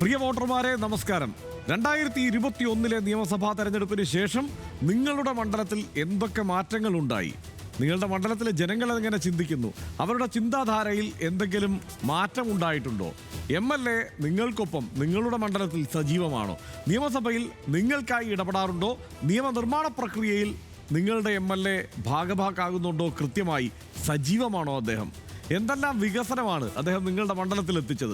പ്രിയ വോട്ടർമാരെ നമസ്കാരം. രണ്ടായിരത്തി ഇരുപത്തി ഒന്നിലെ നിയമസഭാ തെരഞ്ഞെടുപ്പിന് ശേഷം നിങ്ങളുടെ മണ്ഡലത്തിൽ എന്തൊക്കെ മാറ്റങ്ങൾ ഉണ്ടായി നിങ്ങളുടെ മണ്ഡലത്തിലെ ജനങ്ങൾ എങ്ങനെ ചിന്തിക്കുന്നു? അവരുടെ ചിന്താധാരയിൽ എന്തെങ്കിലും മാറ്റം ഉണ്ടായിട്ടുണ്ടോ എം എൽ എ നിങ്ങൾക്കൊപ്പം നിങ്ങളുടെ മണ്ഡലത്തിൽ സജീവമാണോ? നിയമസഭയിൽ നിങ്ങൾക്കായി ഇടപെടാറുണ്ടോ? നിയമനിർമ്മാണ പ്രക്രിയയിൽ നിങ്ങളുടെ എം എൽ എ ഭാഗഭാക്കാകുന്നുണ്ടോ? കൃത്യമായി സജീവമാണോ അദ്ദേഹം? എന്തെല്ലാം വികസനമാണ് അദ്ദേഹം നിങ്ങളുടെ മണ്ഡലത്തിൽ എത്തിച്ചത്?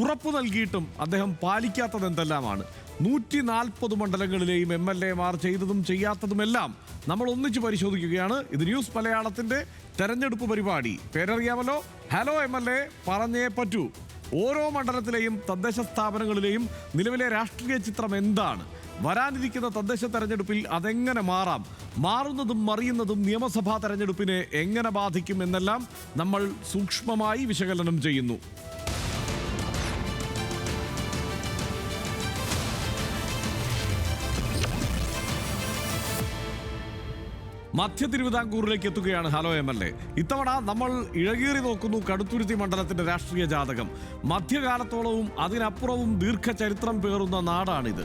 ഉറപ്പു നൽകിയിട്ടും അദ്ദേഹം പാലിക്കാത്തത് എന്തെല്ലാമാണ്? നൂറ്റി നാൽപ്പത് മണ്ഡലങ്ങളിലെയും എം എൽ എമാർ ചെയ്തതും ചെയ്യാത്തതുമെല്ലാം നമ്മൾ ഒന്നിച്ച് പരിശോധിക്കുകയാണ്. ഇത് ന്യൂസ് മലയാളത്തിന്റെ തെരഞ്ഞെടുപ്പ് പരിപാടി. പേരറിയാമല്ലോ? ഹലോ എം എൽ എ പറഞ്ഞേ പറ്റൂ. ഓരോ മണ്ഡലത്തിലെയും തദ്ദേശ സ്ഥാപനങ്ങളിലെയും നിലവിലെ രാഷ്ട്രീയ ചിത്രം എന്താണ്? വരാനിരിക്കുന്ന തദ്ദേശ തെരഞ്ഞെടുപ്പിൽ അതെങ്ങനെ മാറാം? മാറുന്നതും മറിയുന്നതും നിയമസഭാ തെരഞ്ഞെടുപ്പിനെ എങ്ങനെ ബാധിക്കും എന്നെല്ലാം നമ്മൾ സൂക്ഷ്മമായി വിശകലനം ചെയ്യുന്നു. മധ്യ തിരുവിതാംകൂറിലേക്ക് എത്തുകയാണ് ഹലോ എം എൽ എ. ഇത്തവണ നമ്മൾ ഇഴകീറി നോക്കുന്നു കടുത്തുരുത്തി മണ്ഡലത്തിന്റെ രാഷ്ട്രീയ ജാതകം. മധ്യകാലത്തോളവും അതിനപ്പുറവും ദീർഘചരിത്രം പേറുന്ന നാടാണിത്.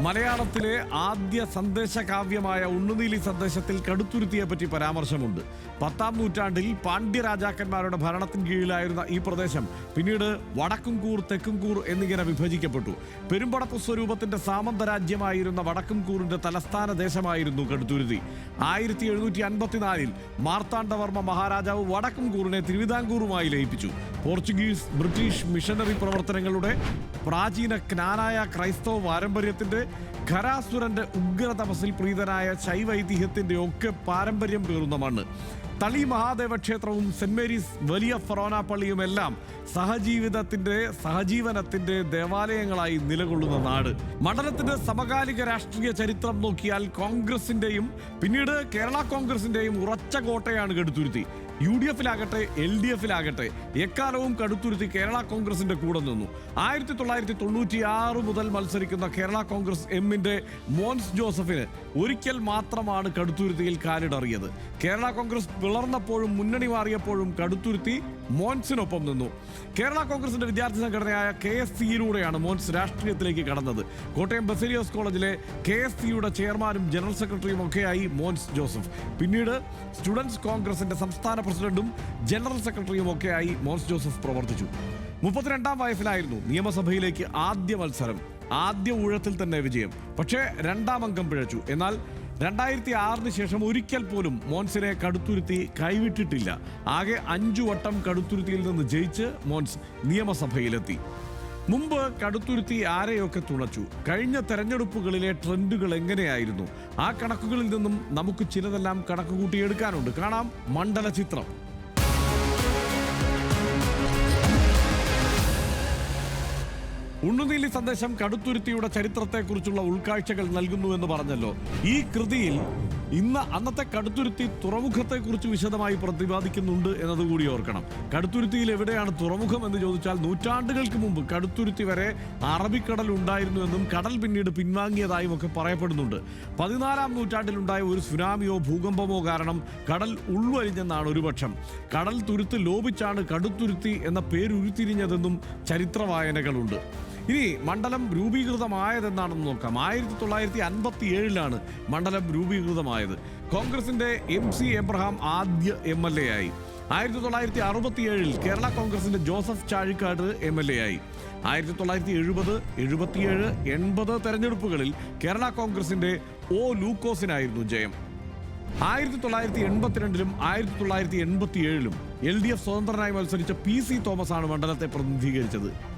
മലയാളത്തിലെ ആദ്യ സന്ദേശ കാവ്യമായ ഉണ്ണുനീലി സന്ദേശത്തിൽ കടുത്തുരുത്തിയെ പറ്റി പരാമർശമുണ്ട്. പത്താം നൂറ്റാണ്ടിൽ പാണ്ഡ്യ രാജാക്കന്മാരുടെ ഭരണത്തിന് കീഴിലായിരുന്ന ഈ പ്രദേശം പിന്നീട് വടക്കുംകൂർ തെക്കുംകൂർ എന്നിങ്ങനെ വിഭജിക്കപ്പെട്ടു. പെരുമ്പടപ്പ് സ്വരൂപത്തിന്റെ സാമന്ത രാജ്യമായിരുന്ന വടക്കുംകൂറിന്റെ തലസ്ഥാന ദേശമായിരുന്നു കടുത്തുരുത്തി. ആയിരത്തി എഴുന്നൂറ്റി അൻപത്തിനാലിൽ മാർത്താണ്ഡവർമ്മ മഹാരാജാവ് വടക്കുംകൂറിനെ തിരുവിതാംകൂറുമായി ലയിപ്പിച്ചു. പോർച്ചുഗീസ് ബ്രിട്ടീഷ് മിഷനറി പ്രവർത്തനങ്ങളുടെ പ്രാചീന ജ്ഞാനായ ക്രൈസ്തവ പാരമ്പര്യത്തിന്റെ ഖരാസുരന്റെ ഉഗ്ര തപസ്സിൽ പ്രീതനായ ശൈവൈതിഹ്യത്തിന്റെ ഒക്കെ പാരമ്പര്യം പേറുന്ന മണ്ണ്. തളി മഹാദേവ ക്ഷേത്രവും സെന്റ് മേരീസ് വലിയ ഫറോന പള്ളിയും എല്ലാം സഹജീവിതത്തിന്റെ സഹജീവനത്തിന്റെ ദേവാലയങ്ങളായി നിലകൊള്ളുന്ന നാട്. മണ്ഡലത്തിന്റെ സമകാലിക രാഷ്ട്രീയ ചരിത്രം നോക്കിയാൽ കോൺഗ്രസിന്റെയും പിന്നീട് കേരള കോൺഗ്രസിന്റെയും ഉറച്ച കോട്ടയാണ് കടുത്തുരുത്തി. യു ഡി എഫിലാകട്ടെ എൽ ഡി എഫിലാകട്ടെ എക്കാലവും കടുത്തുരുത്തി കേരള കോൺഗ്രസിന്റെ കൂടെ നിന്നു. ആയിരത്തി തൊള്ളായിരത്തി തൊണ്ണൂറ്റി ആറ് മുതൽ മത്സരിക്കുന്ന കേരള കോൺഗ്രസ് എമ്മിന്റെ മോൻസ് ജോസഫിന് ഒരിക്കൽ മാത്രമാണ് കടുത്തുരുത്തിയിൽ കാലിടറിയത് കേരള കോൺഗ്രസ് പിളർന്നപ്പോഴും മുന്നണി മാറിയപ്പോഴും കടുത്തുരുത്തി മോൻസിനൊപ്പം നിന്നു. കേരള കോൺഗ്രസിന്റെ വിദ്യാർത്ഥി സംഘടനയായ കെ എസ് സിയിലൂടെയാണ് മോൻസ് രാഷ്ട്രീയത്തിലേക്ക് കടന്നത്. കോട്ടയം ബസേലിയോസ് കോളേജിലെ കെ എസ് സിയുടെ ചെയർമാനും ജനറൽ സെക്രട്ടറിയും ഒക്കെയായി മോൻസ് ജോസഫ്. പിന്നീട് സ്റ്റുഡൻസ് കോൺഗ്രസിന്റെ സംസ്ഥാന പ്രസിഡന്റും ജനറൽ സെക്രട്ടറിയും ഒക്കെയായി മോൻസ് ജോസഫ് പ്രവർത്തിച്ചു. മുപ്പത്തിരണ്ടാം വയസ്സിലായിരുന്നു നിയമസഭയിലേക്ക് ആദ്യ മത്സരം. ആദ്യ ഊഴത്തിൽ തന്നെ വിജയം. പക്ഷേ രണ്ടാം അംഗം പിഴച്ചു. എന്നാൽ രണ്ടായിരത്തി ആറിന് ശേഷം ഒരിക്കൽ പോലും മോൻസിനെ കടുത്തുരുത്തി കൈവിട്ടിട്ടില്ല. ആകെ അഞ്ചു വട്ടം കടുത്തുരുത്തിയിൽ നിന്ന് ജയിച്ച് മോൻസ് നിയമസഭയിലെത്തി. മുമ്പ് കടുത്തുരുത്തി ആരെയൊക്കെ തുണച്ചു? കഴിഞ്ഞ തെരഞ്ഞെടുപ്പുകളിലെ ട്രെൻഡുകൾ എങ്ങനെയായിരുന്നു? ആ കണക്കുകളിൽ നിന്നും നമുക്ക് ചിലതെല്ലാം കണക്കുകൂട്ടിയെടുക്കാനുണ്ട് കാണാം മണ്ഡല ചിത്രം ഉണ്ണുനീലി സന്ദേശം കടുത്തുരുത്തിയുടെ ചരിത്രത്തെക്കുറിച്ചുള്ള ഉൾക്കാഴ്ചകൾ നൽകുന്നു എന്ന് പറഞ്ഞല്ലോ. ഈ കൃതിയിൽ ഇന്ന് അന്നത്തെ കടുത്തുരുത്തി തുറമുഖത്തെക്കുറിച്ച് വിശദമായി പ്രതിപാദിക്കുന്നുണ്ട് എന്നതുകൂടി ഓർക്കണം. കടുത്തുരുത്തിയിൽ എവിടെയാണ് തുറമുഖം എന്ന് ചോദിച്ചാൽ നൂറ്റാണ്ടുകൾക്ക് മുമ്പ് കടുത്തുരുത്തി വരെ അറബിക്കടൽ ഉണ്ടായിരുന്നു എന്നും കടൽ പിന്നീട് പിൻവാങ്ങിയതായും ഒക്കെ പറയപ്പെടുന്നുണ്ട്. പതിനാലാം നൂറ്റാണ്ടിലുണ്ടായ ഒരു സുനാമിയോ ഭൂകമ്പമോ കാരണം കടൽ ഉൾവലിഞ്ഞെന്നാണ് ഒരുപക്ഷം കടൽ തുരുത്ത് ലോപിച്ചാണ് കടുത്തുരുത്തി എന്ന പേരുരുത്തിരിഞ്ഞതെന്നും ചരിത്ര വായനകളുണ്ട് ഇനി മണ്ഡലം രൂപീകൃതമായതെന്നാണെന്ന് നോക്കാം. ആയിരത്തി തൊള്ളായിരത്തി അൻപത്തി ഏഴിലാണ് മണ്ഡലം രൂപീകൃതമായത്. കോൺഗ്രസിന്റെ എം സി എബ്രഹാം ആദ്യ എം എൽ എ ആയി ആയിരത്തി തൊള്ളായിരത്തി അറുപത്തി ഏഴിൽ കേരള കോൺഗ്രസിന്റെ Joseph Chazhikad M L A ആയി ആയിരത്തി തൊള്ളായിരത്തി എഴുപത് എഴുപത്തിയേഴ് എൺപത് തെരഞ്ഞെടുപ്പുകളിൽ കേരള കോൺഗ്രസിന്റെ ഒ ലൂക്കോസിനായിരുന്നു ജയം. ആയിരത്തി തൊള്ളായിരത്തി എൺപത്തിരണ്ടിലും ആയിരത്തി തൊള്ളായിരത്തി എൺപത്തി ഏഴിലും എൽ ഡി എഫ് സ്വതന്ത്രനായി മത്സരിച്ച പി സി തോമസ് ആണ് മണ്ഡലത്തെ പ്രതിനിധീകരിച്ചത്.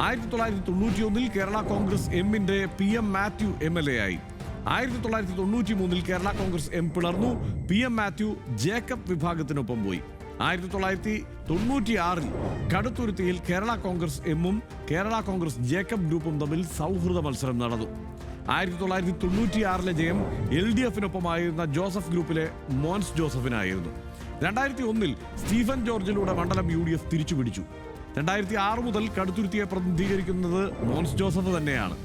ആയിരത്തി തൊള്ളായിരത്തി തൊണ്ണൂറ്റി ഒന്നിൽ കേരള കോൺഗ്രസ് എമ്മിന്റെ P M Mathew M L A ആയി. ആയിരത്തി തൊള്ളായിരത്തി തൊണ്ണൂറ്റി മൂന്നിൽ കേരള കോൺഗ്രസ് എം പിളർന്നു പി എം മാത്യു ജേക്കബ് വിഭാഗത്തിനൊപ്പം പോയി. ആയിരത്തി തൊള്ളായിരത്തി തൊണ്ണൂറ്റി ആറിൽ കടുത്തുരുത്തിയിൽ കേരള കോൺഗ്രസ് എമ്മും കേരള കോൺഗ്രസ് ജേക്കബ് ഗ്രൂപ്പും തമ്മിൽ സൗഹൃദ മത്സരം നടന്നു. ആയിരത്തി തൊള്ളായിരത്തി തൊണ്ണൂറ്റിയാറിലെ ജയം എൽ ഡി എഫിനൊപ്പമായിരുന്ന ജോസഫ് ഗ്രൂപ്പിലെ മോൻസ് ജോസഫിനായിരുന്നു. രണ്ടായിരത്തി ഒന്നിൽ സ്റ്റീഫൻ ജോർജിലൂടെ മണ്ഡലം യു ഡി എഫ് തിരിച്ചുപിടിച്ചു. രണ്ടായിരത്തി ആറ് മുതൽ കടുത്തുരുത്തിയെ പ്രതിനിധീകരിക്കുന്നത് മോൻസ് ജോസഫ് തന്നെയാണ്.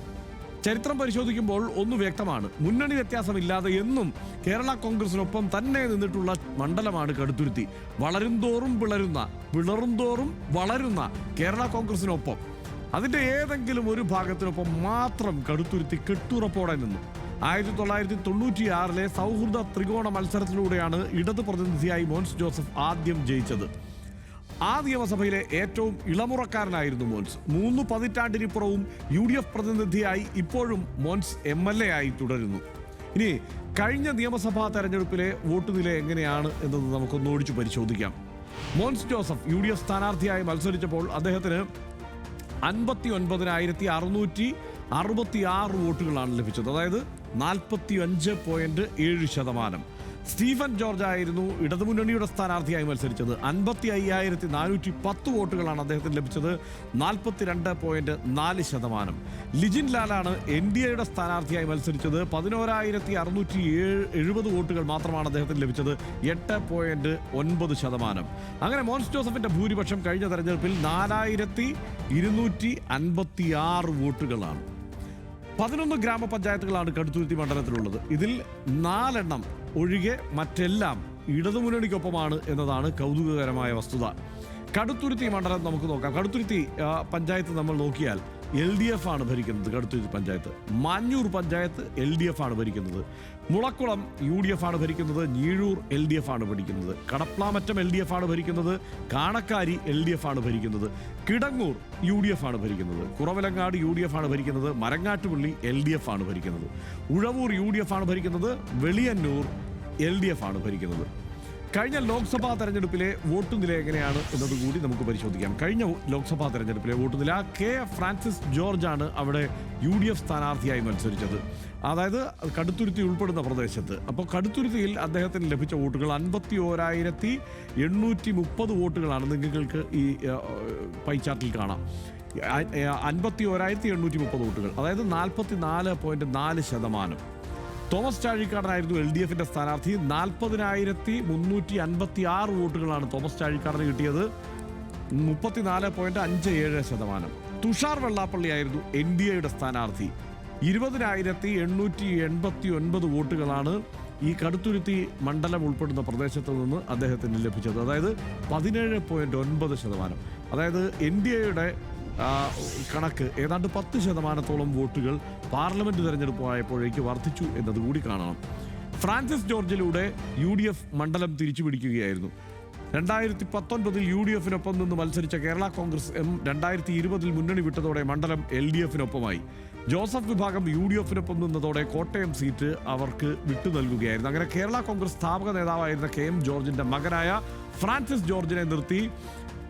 ചരിത്രം പരിശോധിക്കുമ്പോൾ ഒന്ന് വ്യക്തമാണ്. മുന്നണി വ്യത്യാസമില്ലാതെ എന്നും കേരള കോൺഗ്രസിനൊപ്പം തന്നെ നിന്നിട്ടുള്ള മണ്ഡലമാണ് കടുത്തുരുത്തി. വളരുംതോറും പിളരുന്ന പിളറുംതോറും വളരുന്ന കേരള കോൺഗ്രസിനൊപ്പം. അതിന്റെ ഏതെങ്കിലും ഒരു ഭാഗത്തിനൊപ്പം മാത്രം കടുത്തുരുത്തി കെട്ടുറപ്പോടെ നിന്നു. ആയിരത്തി തൊള്ളായിരത്തി തൊണ്ണൂറ്റിയാറിലെ സൗഹൃദ ത്രികോണ മത്സരത്തിലൂടെയാണ് ഇടത് പ്രതിനിധിയായി മോൻസ് ജോസഫ് ആദ്യം ജയിച്ചത്. ആ നിയമസഭയിലെ ഏറ്റവും ഇളമുറക്കാരനായിരുന്നു മോൻസ്. മൂന്ന് പതിറ്റാണ്ടിനിപ്പുറവും യു ഡി എഫ് പ്രതിനിധിയായി ഇപ്പോഴും മോൻസ് എം എൽ എ ആയി തുടരുന്നു. ഇനി കഴിഞ്ഞ നിയമസഭാ തെരഞ്ഞെടുപ്പിലെ വോട്ട് നില എങ്ങനെയാണ് എന്നത് നമുക്കൊന്ന് ഓടിച്ചു പരിശോധിക്കാം. Mons Joseph U D F സ്ഥാനാർത്ഥിയായി മത്സരിച്ചപ്പോൾ അദ്ദേഹത്തിന് അൻപത്തി ഒൻപതിനായിരത്തി അറുന്നൂറ്റി അറുപത്തി ആറ് വോട്ടുകളാണ് ലഭിച്ചത്. അതായത് നാൽപ്പത്തി അഞ്ച് പോയിന്റ് ഏഴ് ശതമാനം. സ്റ്റീഫൻ ജോർജ് ആയിരുന്നു ഇടതുമുന്നണിയുടെ സ്ഥാനാർത്ഥിയായി മത്സരിച്ചത്. അൻപത്തി അയ്യായിരത്തി നാനൂറ്റി പത്ത് വോട്ടുകളാണ് അദ്ദേഹത്തിന് ലഭിച്ചത്. നാൽപ്പത്തിരണ്ട് പോയിന്റ് നാല് ശതമാനം. ലിജിൻ ലാലാണ് എൻ ഡി എയുടെ സ്ഥാനാർത്ഥിയായി മത്സരിച്ചത്. പതിനോരായിരത്തി അറുന്നൂറ്റി ഏഴ് എഴുപത് വോട്ടുകൾ മാത്രമാണ് അദ്ദേഹത്തിന് ലഭിച്ചത്. എട്ട് പോയിന്റ് ഒൻപത് ശതമാനം. അങ്ങനെ മോൻസ് ജോസഫിന്റെ ഭൂരിപക്ഷം കഴിഞ്ഞ തെരഞ്ഞെടുപ്പിൽ നാലായിരത്തി ഇരുന്നൂറ്റി അൻപത്തി ആറ് വോട്ടുകളാണ്. പതിനൊന്ന് ഗ്രാമപഞ്ചായത്തുകളാണ് കടുത്തുരുത്തി മണ്ഡലത്തിലുള്ളത്. ഇതിൽ നാലെണ്ണം ഒഴികെ മറ്റെല്ലാം ഇടതുമുന്നണിക്കൊപ്പമാണ് എന്നതാണ് കൗതുകകരമായ വസ്തുത കടുത്തുരുത്തി മണ്ഡലം നമുക്ക് നോക്കാം കടുത്തുരുത്തി പഞ്ചായത്ത് നമ്മൾ നോക്കിയാൽ എൽ ഡി എഫ് ആണ് ഭരിക്കുന്നത് Kaduthuruthy panchayat Manjoor panchayat L D F ആണ് ഭരിക്കുന്നത് മുളക്കുളം യു ഡി എഫ് ആണ് ഭരിക്കുന്നത് ഞീഴൂർ എൽ ഡി എഫ് ആണ് ഭരിക്കുന്നത് കടപ്ലാമറ്റം എൽ ഡി എഫ് ആണ് ഭരിക്കുന്നത് കാണക്കാരി എൽ ഡി എഫ് ആണ് ഭരിക്കുന്നത് കിടങ്ങൂർ യു ഡി എഫ് ആണ് ഭരിക്കുന്നത് കുറവലങ്ങാട് യു ഡി എഫ് ആണ് ഭരിക്കുന്നത് മരങ്ങാട്ടുപള്ളി എൽ ഡി എഫ് ആണ് ഭരിക്കുന്നത് ഉഴവൂർ യു ഡി എഫ് ആണ് ഭരിക്കുന്നത് വെളിയന്നൂർ എൽ ഡി എഫ് ആണ് ഭരിക്കുന്നത്. കഴിഞ്ഞ ലോക്സഭാ തെരഞ്ഞെടുപ്പിലെ വോട്ട് നില എങ്ങനെയാണ് എന്നതുകൂടി നമുക്ക് പരിശോധിക്കാം. കഴിഞ്ഞ ലോക്സഭാ തെരഞ്ഞെടുപ്പിലെ വോട്ട് നില കെ ഫ്രാൻസിസ് ജോർജ് ആണ് അവിടെ യു ഡി എഫ് സ്ഥാനാർത്ഥിയായി മത്സരിച്ചത്. അതായത് കടുത്തുരുത്തി ഉൾപ്പെടുന്ന പ്രദേശത്ത്. അപ്പോൾ കടുത്തുരുത്തിയിൽ അദ്ദേഹത്തിന് ലഭിച്ച വോട്ടുകൾ അൻപത്തി ഓരായിരത്തി എണ്ണൂറ്റി മുപ്പത് വോട്ടുകളാണ് നിങ്ങൾക്ക് ഈ പൈചാർട്ടിൽ കാണാം. അൻപത്തി ഓരായിരത്തി എണ്ണൂറ്റി മുപ്പത് വോട്ടുകൾ. അതായത് നാൽപ്പത്തി നാല് പോയിന്റ് നാല് ശതമാനം. തോമസ് ചാഴിക്കാടനായിരുന്നു എൽ ഡി എഫിന്റെ സ്ഥാനാർത്ഥി. നാൽപ്പതിനായിരത്തി മുന്നൂറ്റി അൻപത്തി ആറ് വോട്ടുകളാണ് തോമസ് ചാഴിക്കാടന് കിട്ടിയത്. മുപ്പത്തിനാല് പോയിന്റ് അഞ്ച് ഏഴ് ശതമാനം. തുഷാർ വെള്ളാപ്പള്ളിയായിരുന്നു എൻ ഡി എയുടെ സ്ഥാനാർത്ഥി. ഇരുപതിനായിരത്തി എണ്ണൂറ്റി എൺപത്തി ഒൻപത് വോട്ടുകളാണ് ഈ കടുത്തുരുത്തി മണ്ഡലം ഉൾപ്പെടുന്ന പ്രദേശത്ത് നിന്ന് അദ്ദേഹത്തിന് ലഭിച്ചത്. അതായത് പതിനേഴ് പോയിന്റ് ഒൻപത് ശതമാനം. അതായത് എൻ ഡി എയുടെ കണക്ക് ഏതാണ്ട് പത്ത് ശതമാനത്തോളം വോട്ടുകൾ പാർലമെന്റ് തെരഞ്ഞെടുപ്പായപ്പോഴേക്ക് വർദ്ധിച്ചു എന്നത് കൂടി കാണണം. ഫ്രാൻസിസ് ജോർജിലൂടെ യു ഡി എഫ് മണ്ഡലം തിരിച്ചുപിടിക്കുകയായിരുന്നു. രണ്ടായിരത്തി പത്തൊൻപതിൽ യു ഡി എഫിനൊപ്പം നിന്ന് മത്സരിച്ച കേരള കോൺഗ്രസ് എം രണ്ടായിരത്തി ഇരുപതിൽ മുന്നണി വിട്ടതോടെ മണ്ഡലം എൽ ഡി എഫിനൊപ്പമായി. ജോസഫ് വിഭാഗം യു ഡി എഫിനൊപ്പം നിന്നതോടെ കോട്ടയം സീറ്റ് അവർക്ക് വിട്ടു നൽകുകയായിരുന്നു. അങ്ങനെ കേരള കോൺഗ്രസ് സ്ഥാപക നേതാവായിരുന്ന കെ എം ജോർജിന്റെ മകനായ ഫ്രാൻസിസ് ജോർജിനെ നിർത്തി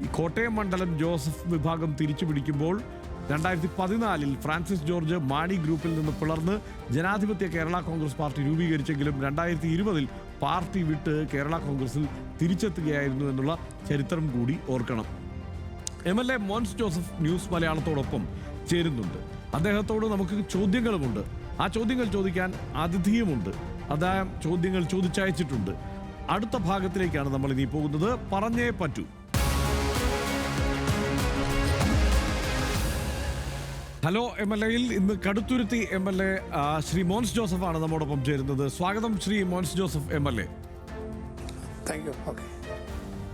കോട്ടയം മണ്ഡലം ജോസഫ് വിഭാഗം തിരിച്ചു പിടിക്കുമ്പോൾ രണ്ടായിരത്തി പതിനാലിൽ ഫ്രാൻസിസ് ജോർജ് മാണി ഗ്രൂപ്പിൽ നിന്ന് പിളർന്ന് ജനാധിപത്യ കേരള കോൺഗ്രസ് പാർട്ടി രൂപീകരിച്ചെങ്കിലും രണ്ടായിരത്തി ഇരുപതിൽ പാർട്ടി വിട്ട് കേരള കോൺഗ്രസിൽ തിരിച്ചെത്തുകയായിരുന്നു എന്നുള്ള ചരിത്രം കൂടി ഓർക്കണം. M L A Mons Joseph news മലയാളത്തോടൊപ്പം ചേരുന്നുണ്ട്. അദ്ദേഹത്തോട് നമുക്ക് ചോദ്യങ്ങളുമുണ്ട്. ആ ചോദ്യങ്ങൾ ചോദിക്കാൻ അതിഥിയുമുണ്ട്. അദ്ദേഹം ചോദ്യങ്ങൾ ചോദിച്ചയച്ചിട്ടുണ്ട്. അടുത്ത ഭാഗത്തിലേക്കാണ് നമ്മൾ ഇനി പോകുന്നത്. പറഞ്ഞേ പറ്റൂ. ഹലോ എം എൽ എയിൽ ഇന്ന് Kaduthuruthy M L A Shri Mons Joseph ആണ് നമ്മോടൊപ്പം ചേരുന്നത്. സ്വാഗതം Shri Mons Joseph M L A.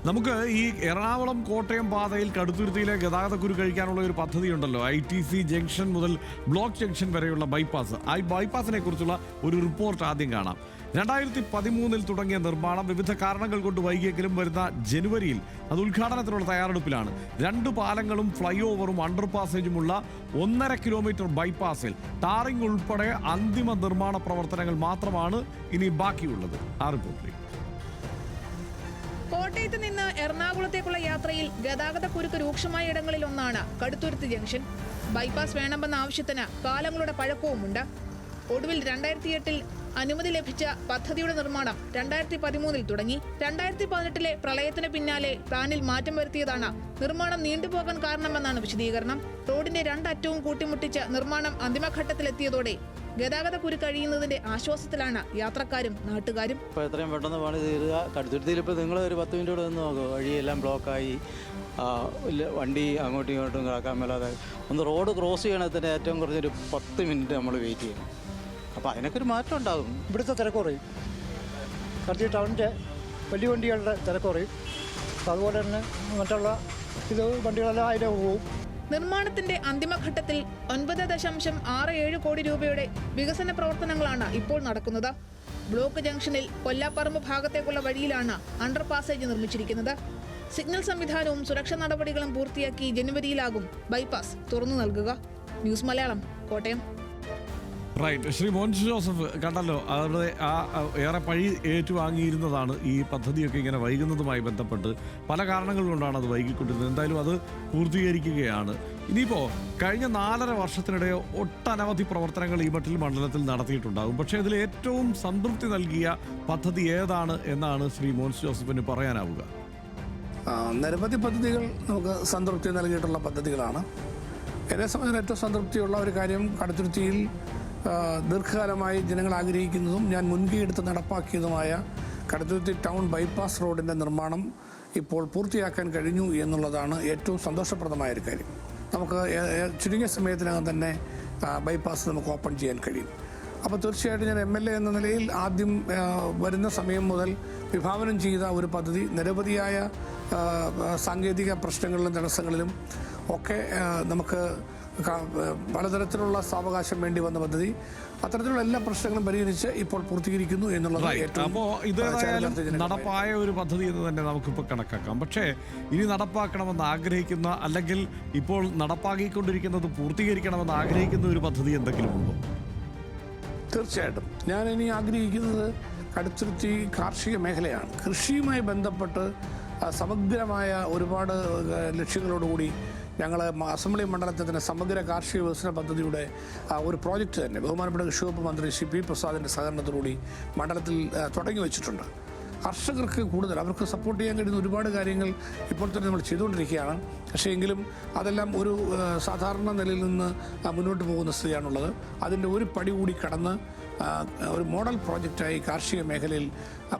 നമുക്ക് ഈ എറണാകുളം കോട്ടയം പാതയിൽ കടുത്തുരുത്തിയിലെ ഗതാഗതക്കുരു കഴിക്കാനുള്ള ഒരു പദ്ധതി ഉണ്ടല്ലോ ഐ ടി സി ജംഗ്ഷൻ മുതൽ ബ്ലോക്ക് ജംഗ്ഷൻ വരെയുള്ള ബൈപ്പാസ്. ആ ബൈപ്പാസിനെ കുറിച്ചുള്ള ഒരു റിപ്പോർട്ട് ആദ്യം കാണാം. രണ്ടായിരത്തി പതിമൂന്നിൽ തുടങ്ങിയ നിർമ്മാണം വിവിധ കാരണങ്ങൾ കൊണ്ട് വൈകിയെങ്കിലും വരുന്ന ജനുവരിയിൽ അത് ഉദ്ഘാടനത്തിനുള്ള തയ്യാറെടുപ്പിലാണ്. രണ്ട് പാലങ്ങളും ഫ്ലൈ ഓവറും അണ്ടർ പാസേജുമുള്ള ഒന്നര കിലോമീറ്റർ ബൈപ്പാസിൽ ടാറിംഗ് ഉൾപ്പെടെ അന്തിമ നിർമ്മാണ പ്രവർത്തനങ്ങൾ മാത്രമാണ് ഇനി ബാക്കിയുള്ളത്. ആ കോട്ടയത്ത് നിന്ന് എറണാകുളത്തേക്കുള്ള യാത്രയിൽ ഗതാഗത കുരുക്ക് രൂക്ഷമായ ഇടങ്ങളിൽ ഒന്നാണ് കടുത്തുരുത്ത് ജംഗ്ഷൻ. ബൈപ്പാസ് വേണമെന്ന ആവശ്യത്തിന് പാലങ്ങളുടെ പഴക്കവുമുണ്ട്. ഒടുവിൽ രണ്ടായിരത്തി എട്ടിൽ അനുമതി ലഭിച്ച പദ്ധതിയുടെ നിർമ്മാണം രണ്ടായിരത്തി പതിമൂന്നിൽ തുടങ്ങി. രണ്ടായിരത്തി പതിനെട്ടിലെ പ്രളയത്തിന് പിന്നാലെ പ്ലാനിൽ മാറ്റം വരുത്തിയതാണ്. നിർമ്മാണം നീണ്ടുപോകാൻ കാരണമെന്നാണ് വിശദീകരണം. റോഡിന്റെ രണ്ടറ്റവും കൂട്ടിമുട്ടിച്ച് നിർമ്മാണം അന്തിമഘട്ടത്തിലെത്തിയതോടെ ഗതാഗത കുരു കഴിയുന്നതിന്റെ ആശ്വാസത്തിലാണ് യാത്രക്കാരും നാട്ടുകാരും. ഇപ്പോൾ എത്രയും പെട്ടെന്ന് പണി തീരുക. കടുത്തുരുത്തിയിൽ ഇപ്പോൾ നിങ്ങൾ ഒരു പത്ത് മിനിറ്റ് കൂടെ നിന്ന് നോക്കുക വഴിയെല്ലാം ബ്ലോക്കായി. വണ്ടി അങ്ങോട്ടും ഇങ്ങോട്ടും കാക്കാൻ മേലാതെ. ഒന്ന് റോഡ് ക്രോസ് തന്നെ ഏറ്റവും കുറഞ്ഞൊരു പത്ത് മിനിറ്റ് നമ്മൾ വെയിറ്റ് ചെയ്യണം. അപ്പോൾ അതിനൊക്കെ ഒരു മാറ്റം ഉണ്ടാകും. ഇവിടുത്തെ തിരക്ക് കുറയും. കറക്റ്റ് ടൗണിന്റെ വലിയ വണ്ടികളുടെ തിരക്ക് കുറയും. അപ്പോൾ അതുപോലെ തന്നെ മറ്റുള്ള ഇത് വണ്ടികളെല്ലാം അതിലെ പോകും നിർമ്മാണത്തിന്റെ അന്തിമഘട്ടത്തിൽ ഒൻപത് ദശാംശം ആറ് ഏഴ് കോടി രൂപയുടെ വികസന പ്രവർത്തനങ്ങളാണ് ഇപ്പോൾ നടക്കുന്നത്. ബ്ലോക്ക് ജംഗ്ഷനിൽ കൊല്ലാപ്പറമ്പ് ഭാഗത്തേക്കുള്ള വഴിയിലാണ് അണ്ടർ പാസേജ് നിർമ്മിച്ചിരിക്കുന്നത്. സിഗ്നൽ സംവിധാനവും സുരക്ഷാ നടപടികളും പൂർത്തിയാക്കി ജനുവരിയിലാകും ബൈപ്പാസ് തുറന്നു നൽകുക. News Malayalam Kottayam. Right Shri Mons Joseph കണ്ടല്ലോ അവരുടെ ആ ഏറെ പഴി ഏറ്റുവാങ്ങിയിരുന്നതാണ് ഈ പദ്ധതിയൊക്കെ ഇങ്ങനെ വൈകുന്നതുമായി ബന്ധപ്പെട്ട് പല കാരണങ്ങൾ കൊണ്ടാണ് അത് വൈകിക്കൊണ്ടിരുന്നത്. എന്തായാലും അത് പൂർത്തീകരിക്കുകയാണ്. ഇനിയിപ്പോൾ കഴിഞ്ഞ നാലര വർഷത്തിനിടെ ഒട്ടനവധി പ്രവർത്തനങ്ങൾ ഈ മട്ടിൽ മണ്ഡലത്തിൽ നടത്തിയിട്ടുണ്ടാകും. പക്ഷേ ഇതിൽ ഏറ്റവും സംതൃപ്തി നൽകിയ പദ്ധതി ഏതാണ് എന്നാണ് ശ്രീ മോൻസ് ജോസഫിന് പറയാനാവുക. നിരവധി പദ്ധതികൾ നമുക്ക് സംതൃപ്തി നൽകിയിട്ടുള്ള പദ്ധതികളാണ്. എന്നെ സംബന്ധിച്ച് ഏറ്റവും സംതൃപ്തിയുള്ള ഒരു കാര്യം കടുത്തുരുത്തിയിൽ ദീർഘകാലമായി ജനങ്ങൾ ആഗ്രഹിക്കുന്നതും ഞാൻ മുൻകൈ എടുത്ത് നടപ്പാക്കിയതുമായ കടുത്തുരുത്തി ടൗൺ ബൈപ്പാസ് റോഡിന്റെ നിർമ്മാണം ഇപ്പോൾ പൂർത്തിയാക്കാൻ കഴിഞ്ഞു എന്നുള്ളതാണ് ഏറ്റവും സന്തോഷപ്രദമായ ഒരു കാര്യം. നമുക്ക് ചുരുങ്ങിയ സമയത്തിനകം തന്നെ ബൈപ്പാസ് നമുക്ക് ഓപ്പൺ ചെയ്യാൻ കഴിയും. അപ്പോൾ തീർച്ചയായിട്ടും ഞാൻ എം എൽ എ എന്ന നിലയിൽ ആദ്യം വരുന്ന സമയം മുതൽ വിഭാവനം ചെയ്ത ഒരു പദ്ധതി നിരവധിയായ സാങ്കേതിക പ്രശ്നങ്ങളിലും തടസ്സങ്ങളിലും ഒക്കെ നമുക്ക് പലതരത്തിലുള്ള സാവകാശം വേണ്ടി വന്ന പദ്ധതി അത്തരത്തിലുള്ള എല്ലാ പ്രശ്നങ്ങളും പരിഹരിച്ച് ഇപ്പോൾ പൂർത്തീകരിക്കുന്നു എന്നുള്ളത് അപ്പോൾ ഇതേതായാലും നടപ്പായ ഒരു പദ്ധതി എന്ന് തന്നെ നമുക്കിപ്പോൾ കണക്കാക്കാം. പക്ഷേ ഇനി നടപ്പാക്കണമെന്ന് ആഗ്രഹിക്കുന്ന അല്ലെങ്കിൽ ഇപ്പോൾ നടപ്പാക്കിക്കൊണ്ടിരിക്കുന്നത് പൂർത്തീകരിക്കണമെന്ന് ആഗ്രഹിക്കുന്ന ഒരു പദ്ധതി എന്തെങ്കിലും ഉണ്ടോ? തീർച്ചയായിട്ടും. ഞാൻ ഇനി ആഗ്രഹിക്കുന്നത് കടുത്തുരുത്തി കാർഷിക മേഖലയാണ്. കൃഷിയുമായി ബന്ധപ്പെട്ട് സമഗ്രമായ ഒരുപാട് ലക്ഷ്യങ്ങളോടുകൂടി ഞങ്ങൾ അസംബ്ലി മണ്ഡലത്തിൽ തന്നെ സമഗ്ര കാർഷിക വികസന പദ്ധതിയുടെ ഒരു പ്രോജക്റ്റ് തന്നെ ബഹുമാനപ്പെട്ട കൃഷി വകുപ്പ് മന്ത്രി ശ്രീ പി പ്രസാദിന്റെ സഹകരണത്തോടുകൂടി മണ്ഡലത്തിൽ തുടങ്ങി വെച്ചിട്ടുണ്ട്. കർഷകർക്ക് കൂടുതൽ അവർക്ക് സപ്പോർട്ട് ചെയ്യാൻ കഴിയുന്ന ഒരുപാട് കാര്യങ്ങൾ ഇപ്പോൾ തന്നെ നമ്മൾ ചെയ്തുകൊണ്ടിരിക്കുകയാണ്. പക്ഷേ എങ്കിലും അതെല്ലാം ഒരു സാധാരണ നിലയിൽ നിന്ന് മുന്നോട്ട് പോകുന്ന സ്ഥിതിയാണുള്ളത്. അതിന്റെ ഒരു പടി കൂടി കടന്ന് ഒരു മോഡൽ പ്രോജക്റ്റായി കാർഷിക മേഖലയിൽ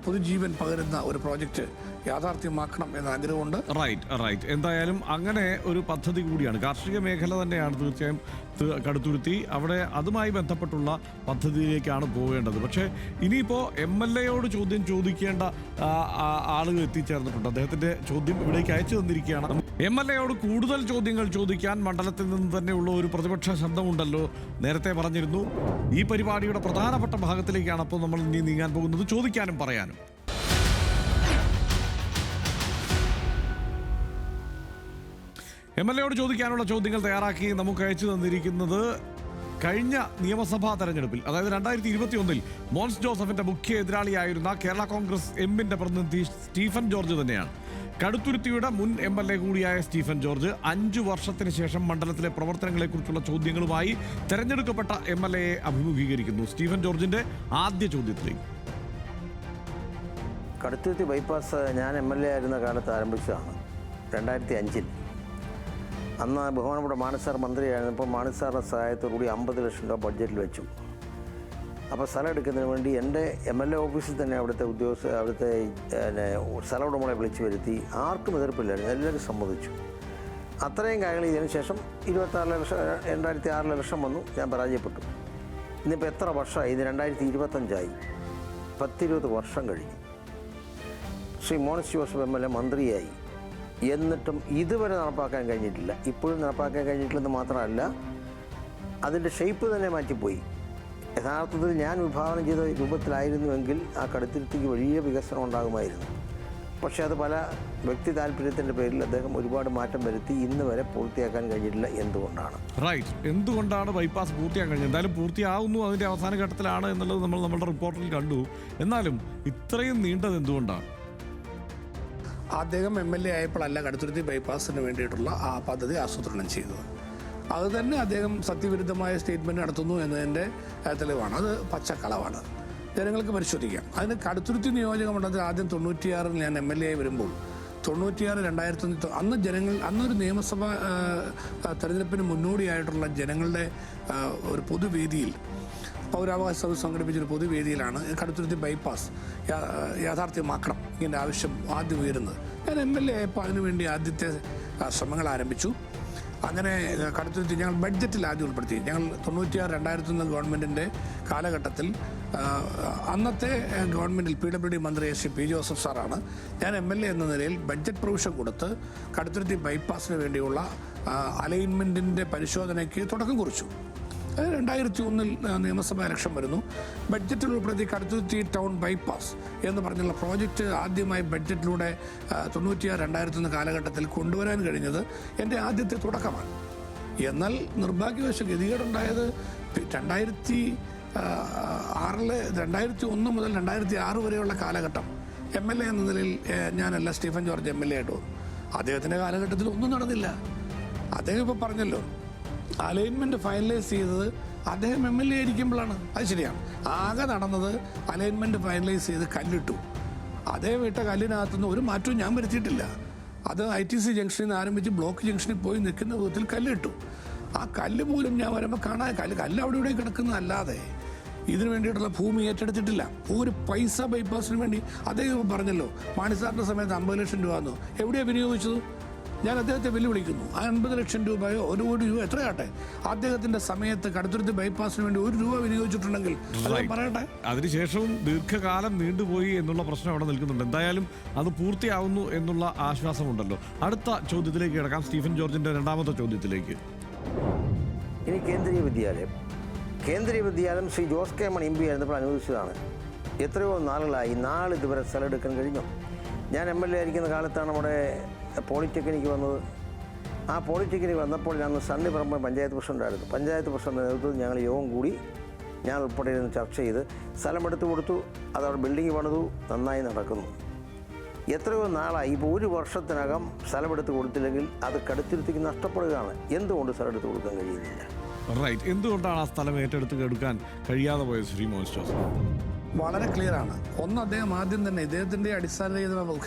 പുതുജീവൻ പകരുന്ന ഒരു പ്രോജക്റ്റ് യാഥാർത്ഥ്യമാക്കണം എന്ന ആഗ്രഹമുണ്ട്. റൈറ്റ് റൈറ്റ് എന്തായാലും അങ്ങനെ ഒരു പദ്ധതി കൂടിയാണ്. കാർഷിക മേഖല തന്നെയാണ് തീർച്ചയായും കടുത്തുരുത്തി. അവിടെ അതുമായി ബന്ധപ്പെട്ടുള്ള പദ്ധതിയിലേക്കാണ് പോകേണ്ടത് പക്ഷേ ഇനിയിപ്പോൾ എം എൽ എയോട് ചോദ്യം ചോദിക്കേണ്ട ആളുകൾ എത്തിച്ചേർന്നിട്ടുണ്ട്. അദ്ദേഹത്തിന്റെ ചോദ്യം ഇവിടേക്ക് അയച്ചു തന്നിരിക്കുകയാണ്. എം എൽ എയോട് കൂടുതൽ ചോദ്യങ്ങൾ ചോദിക്കാൻ മണ്ഡലത്തിൽ നിന്ന് തന്നെയുള്ള ഒരു പ്രതിപക്ഷ ശബ്ദമുണ്ടല്ലോ നേരത്തെ പറഞ്ഞിരുന്നു. ഈ പരിപാടിയുടെ പ്രധാനപ്പെട്ട ഭാഗത്തിലേക്കാണ് അപ്പോൾ നമ്മൾ ഇനി നീങ്ങാൻ പോകുന്നത്. ചോദിക്കാനും പറയാനും എം എൽ എയോട് ചോദിക്കാനുള്ള ചോദ്യങ്ങൾ തയ്യാറാക്കി നമുക്ക് അയച്ചു തന്നിരിക്കുന്നത് കഴിഞ്ഞ നിയമസഭാ തെരഞ്ഞെടുപ്പിൽ അതായത് രണ്ടായിരത്തി ഇരുപത്തി ഒന്നിൽ മോൻസ് ജോസഫിന്റെ മുഖ്യ എതിരാളിയായിരുന്ന കേരള കോൺഗ്രസ് എമ്മിന്റെ പ്രതിനിധി സ്റ്റീഫൻ ജോർജ് തന്നെയാണ്. കടുത്തുരുത്തിയുടെ മുൻ എം എൽ എ കൂടിയായ സ്റ്റീഫൻ ജോർജ് അഞ്ചു വർഷത്തിന് ശേഷം മണ്ഡലത്തിലെ പ്രവർത്തനങ്ങളെക്കുറിച്ചുള്ള ചോദ്യങ്ങളുമായി തെരഞ്ഞെടുക്കപ്പെട്ട എം എൽ എയെ അഭിമുഖീകരിക്കുന്നു. സ്റ്റീഫൻ ജോർജിന്റെ ആദ്യ ചോദ്യത്തിലേക്ക്. കടുത്തുരുത്തി ബൈപ്പാസ് ഞാൻ എം എൽ എ ആയിരുന്ന കാലത്ത് ആരംഭിച്ചതാണ് രണ്ടായിരത്തി അഞ്ചിൽ അന്ന് ബഹുമാനപ്പെട്ട മാനസാർ മന്ത്രിയായിരുന്നപ്പോൾ സഹായത്തോടു സഹായത്തോടുകൂടി അമ്പത് ലക്ഷം രൂപ ബഡ്ജറ്റിൽ വെച്ചു. അപ്പോൾ സ്ഥലം എടുക്കുന്നതിന് വേണ്ടി എന്റെ എം എൽ എ ഓഫീസിൽ തന്നെ അവിടുത്തെ ഉദ്യോഗസ്ഥ അവിടുത്തെ പിന്നെ സ്ഥല ഉടമകളെ വിളിച്ചു വരുത്തി. ആർക്കും എതിർപ്പില്ലായിരുന്നു എല്ലാവരും സമ്മതിച്ചു. അത്രയും കാര്യങ്ങൾ ചെയ്തതിന് ശേഷം ഇരുപത്താറ് ലക്ഷം രണ്ടായിരത്തി ആറ് ലക്ഷം വന്നു ഞാൻ പരാജയപ്പെട്ടു. ഇന്നിപ്പോൾ എത്ര വർഷമായി? ഇത് രണ്ടായിരത്തി ഇരുപത്തഞ്ചായി പത്തിരുപത് വർഷം കഴിഞ്ഞു. Shri Mons Joseph M L A മന്ത്രിയായി. എന്നിട്ടും ഇതുവരെ നടപ്പാക്കാൻ കഴിഞ്ഞിട്ടില്ല. ഇപ്പോഴും നടപ്പാക്കാൻ കഴിഞ്ഞിട്ടില്ലെന്ന് മാത്രമല്ല അതിന്റെ ഷേപ്പ് തന്നെ മാറ്റിപ്പോയി. യഥാർത്ഥത്തിൽ ഞാൻ വിഭാവനം ചെയ്ത രൂപത്തിലായിരുന്നുവെങ്കിൽ ആ കടുത്തിരുത്തിക്ക് വലിയ വികസനം ഉണ്ടാകുമായിരുന്നു. പക്ഷേ അത് പല വ്യക്തി താല്പര്യത്തിന്റെ പേരിൽ അദ്ദേഹം ഒരുപാട് മാറ്റം വരുത്തി ഇന്ന് വരെ പൂർത്തിയാക്കാൻ കഴിഞ്ഞിട്ടില്ല എന്തുകൊണ്ടാണ്. റൈറ്റ് എന്തുകൊണ്ടാണ് ബൈപ്പാസ് പൂർത്തിയാക്കാൻ കഴിഞ്ഞത്? എന്തായാലും പൂർത്തിയാവുന്നു അതിന്റെ അവസാന ഘട്ടത്തിലാണ് എന്നുള്ളത് നമ്മൾ നമ്മുടെ റിപ്പോർട്ടിൽ കണ്ടു. എന്നാലും ഇത്രയും നീണ്ടത് എന്തുകൊണ്ടാണ്? അദ്ദേഹം എം എൽ എ ആയപ്പോഴല്ല കടുത്തുരുത്തി ബൈപ്പാസിന് വേണ്ടിയിട്ടുള്ള ആ പദ്ധതി ആസൂത്രണം ചെയ്തത്. അത് തന്നെ അദ്ദേഹം സത്യവിരുദ്ധമായ സ്റ്റേറ്റ്മെന്റ് നടത്തുന്നു എന്നതിന്റെ തെളിവാണ്. അത് പച്ചക്കളവാണ്. ജനങ്ങൾക്ക് പരിശോധിക്കാം. അതിന് കടുത്തുരുത്തി നിയോജക മണ്ഡലത്തിൽ ആദ്യം തൊണ്ണൂറ്റിയാറിൽ ഞാൻ എം എൽ എ ആയി വരുമ്പോൾ തൊണ്ണൂറ്റിയാറ് രണ്ടായിരത്തി അന്ന് ജനങ്ങൾ അന്നൊരു നിയമസഭ തെരഞ്ഞെടുപ്പിന് മുന്നോടിയായിട്ടുള്ള ജനങ്ങളുടെ ഒരു പൊതുവേദിയിൽ പൗരാവകാശ സഭ സംഘടിപ്പിച്ചൊരു പൊതുവേദിയിലാണ് കടുത്തുരുത്തി ബൈപ്പാസ് യാഥാർത്ഥ്യമാക്കണം ഇങ്ങനെ ആവശ്യം ആദ്യം ഉയരുന്നത്. ഞാൻ എം എൽ എ ആയപ്പോൾ അതിനുവേണ്ടി ആദ്യത്തെ ശ്രമങ്ങൾ ആരംഭിച്ചു. അങ്ങനെ കടുത്തുരുത്തി ഞങ്ങൾ ബഡ്ജറ്റിൽ ആദ്യം ഉൾപ്പെടുത്തി. ഞങ്ങൾ തൊണ്ണൂറ്റിയാറ് രണ്ടായിരത്തി ഒന്ന് ഗവൺമെന്റിന്റെ കാലഘട്ടത്തിൽ അന്നത്തെ ഗവൺമെന്റിൽ പി ഡബ്ല്യു ഡി മന്ത്രി ശ്രീ പി ജോസഫ് സാറാണ് ഞാൻ എം എൽ എ എന്ന നിലയിൽ ബഡ്ജറ്റ് പ്രൊവിഷൻ കൊടുത്ത് കടുത്തുരുത്തി ബൈപ്പാസിന് വേണ്ടിയുള്ള അലൈൻമെന്റിന്റെ പരിശോധനയ്ക്ക് തുടക്കം കുറിച്ചു. രണ്ടായിരത്തി ഒന്നിൽ നിയമസഭാ ഇലക്ഷൻ വരുന്നു. ബഡ്ജറ്റിൽ ഉൾപ്പെടുത്തി കടുത്തുരുത്തി ടൗൺ ബൈപ്പാസ് എന്ന് പറഞ്ഞുള്ള പ്രോജക്റ്റ് ആദ്യമായി ബഡ്ജറ്റിലൂടെ തൊണ്ണൂറ്റിയാറ് രണ്ടായിരത്തി ഒന്ന് കാലഘട്ടത്തിൽ കൊണ്ടുവരാൻ കഴിഞ്ഞത് എന്റെ ആദ്യത്തെ തുടക്കമാണ്. എന്നാൽ നിർഭാഗ്യവശ ഗതികേടുണ്ടായത് രണ്ടായിരത്തി ആറിലെ രണ്ടായിരത്തി ഒന്ന് മുതൽ രണ്ടായിരത്തി ആറ് വരെയുള്ള കാലഘട്ടം. എം എൽ എ എന്ന നിലയിൽ ഞാനല്ല Stephen George M L A ആയിട്ട് അദ്ദേഹത്തിന്റെ കാലഘട്ടത്തിൽ ഒന്നും നടന്നില്ല. അദ്ദേഹം ഇപ്പോൾ പറഞ്ഞല്ലോ അലൈൻമെന്റ് ഫൈനലൈസ് ചെയ്തത് അദ്ദേഹം എം എൽ എ ആയിരിക്കുമ്പോഴാണ്. അത് ശരിയാണ്. ആകെ നടന്നത് അലൈൻമെന്റ് ഫൈനലൈസ് ചെയ്ത് കല്ലിട്ടു. അതേ വിട്ട കല്ലിനകത്തുനിന്ന് ഒരു മാറ്റവും ഞാൻ വരുത്തിയിട്ടില്ല. അത് ഐ ടി സി ജംഗ്ഷനിൽ നിന്ന് ആരംഭിച്ച് ബ്ലോക്ക് ജംഗ്ഷനിൽ പോയി നിൽക്കുന്ന വിധത്തിൽ കല്ലിട്ടു. ആ കല്ല് പോലും ഞാൻ വരുമ്പോൾ കാണാൻ കല്ല് കല്ല് അവിടെ ഇവിടെ കിടക്കുന്നതല്ലാതെ ഇതിനു വേണ്ടിയിട്ടുള്ള ഭൂമി ഏറ്റെടുത്തിട്ടില്ല. ഒരു പൈസ ബൈപ്പാസിന് വേണ്ടി അദ്ദേഹം പറഞ്ഞല്ലോ മാണിസാറിന്റെ സമയത്ത് അമ്പത് ലക്ഷം രൂപ എന്നോ എവിടെയാണ് വിനിയോഗിച്ചത്? ഞാൻ അദ്ദേഹത്തെ വെല്ലുവിളിക്കുന്നു. ആ അൻപത് ലക്ഷം രൂപയോ ഒരു കോടി രൂപ എത്രയാട്ടെ അദ്ദേഹത്തിന്റെ സമയത്ത് കടുത്തുരുത്തി ബൈപ്പാസിന് വേണ്ടി ഒരു രൂപ വിനിയോഗിച്ചിട്ടുണ്ടെങ്കിൽ. പറയട്ടെ? അതിനുശേഷവും ദീർഘകാലം നീണ്ടുപോയി എന്നുള്ള പ്രശ്നം അവിടെ നിൽക്കുന്നുണ്ട്. എന്തായാലും അത് പൂർത്തിയാവുന്നു എന്നുള്ള ആശ്വാസമുണ്ടല്ലോ. അടുത്ത ചോദ്യത്തിലേക്ക് കിടക്കാം. സ്റ്റീഫൻ ജോർജിന്റെ രണ്ടാമത്തെ ചോദ്യത്തിലേക്ക്. ഇനി Kendriya Vidyalaya. Kendriya Vidyalaya Shri Jose K Mani M P ആയിരുന്നപ്പോൾ അനുവദിച്ചതാണ്. എത്രയോ നാളുകളായി നാളിതുവരെ സ്ഥലം എടുക്കാൻ കഴിഞ്ഞു. ഞാൻ എം എൽ എ ആയിരിക്കുന്ന കാലത്താണ് നമ്മുടെ പോളിടെക്നിക്ക് വന്നത്. ആ പോളിടെക്നിക്ക് വന്നപ്പോൾ ഞാൻ സണ്ണി പറമ്പ് പഞ്ചായത്ത് പ്രസിഡന്റായിരുന്നു പഞ്ചായത്ത് പ്രസിഡന്റ് നേതൃത്വത്തിൽ ഞങ്ങൾ യോഗം കൂടി ഞാൻ ഉൾപ്പെടെ ഇരുന്ന് ചർച്ച ചെയ്ത് സ്ഥലമെടുത്ത് കൊടുത്തു അതവിടെ ബിൽഡിംഗ് പണിതു നന്നായി നടക്കുന്നു. എത്രയോ നാളായി ഇപ്പോൾ ഒരു വർഷത്തിനകം സ്ഥലമെടുത്ത് കൊടുത്തില്ലെങ്കിൽ അത് കടുത്തിരുത്തിക്ക് നഷ്ടപ്പെടുകയാണ്. എന്തുകൊണ്ട് സ്ഥലം എടുത്ത് കൊടുക്കാൻ കഴിയുന്നില്ല? റൈറ്റ് എന്തുകൊണ്ടാണ് ആ സ്ഥലം ഏറ്റെടുത്ത് എടുക്കാൻ കഴിയാതെ പോയത് ശ്രീ ജോസഫ്? വളരെ ക്ലിയർ ആണ്. ഒന്ന് അദ്ദേഹം ആദ്യം തന്നെ ഇദ്ദേഹത്തിന്റെ അടിസ്ഥാന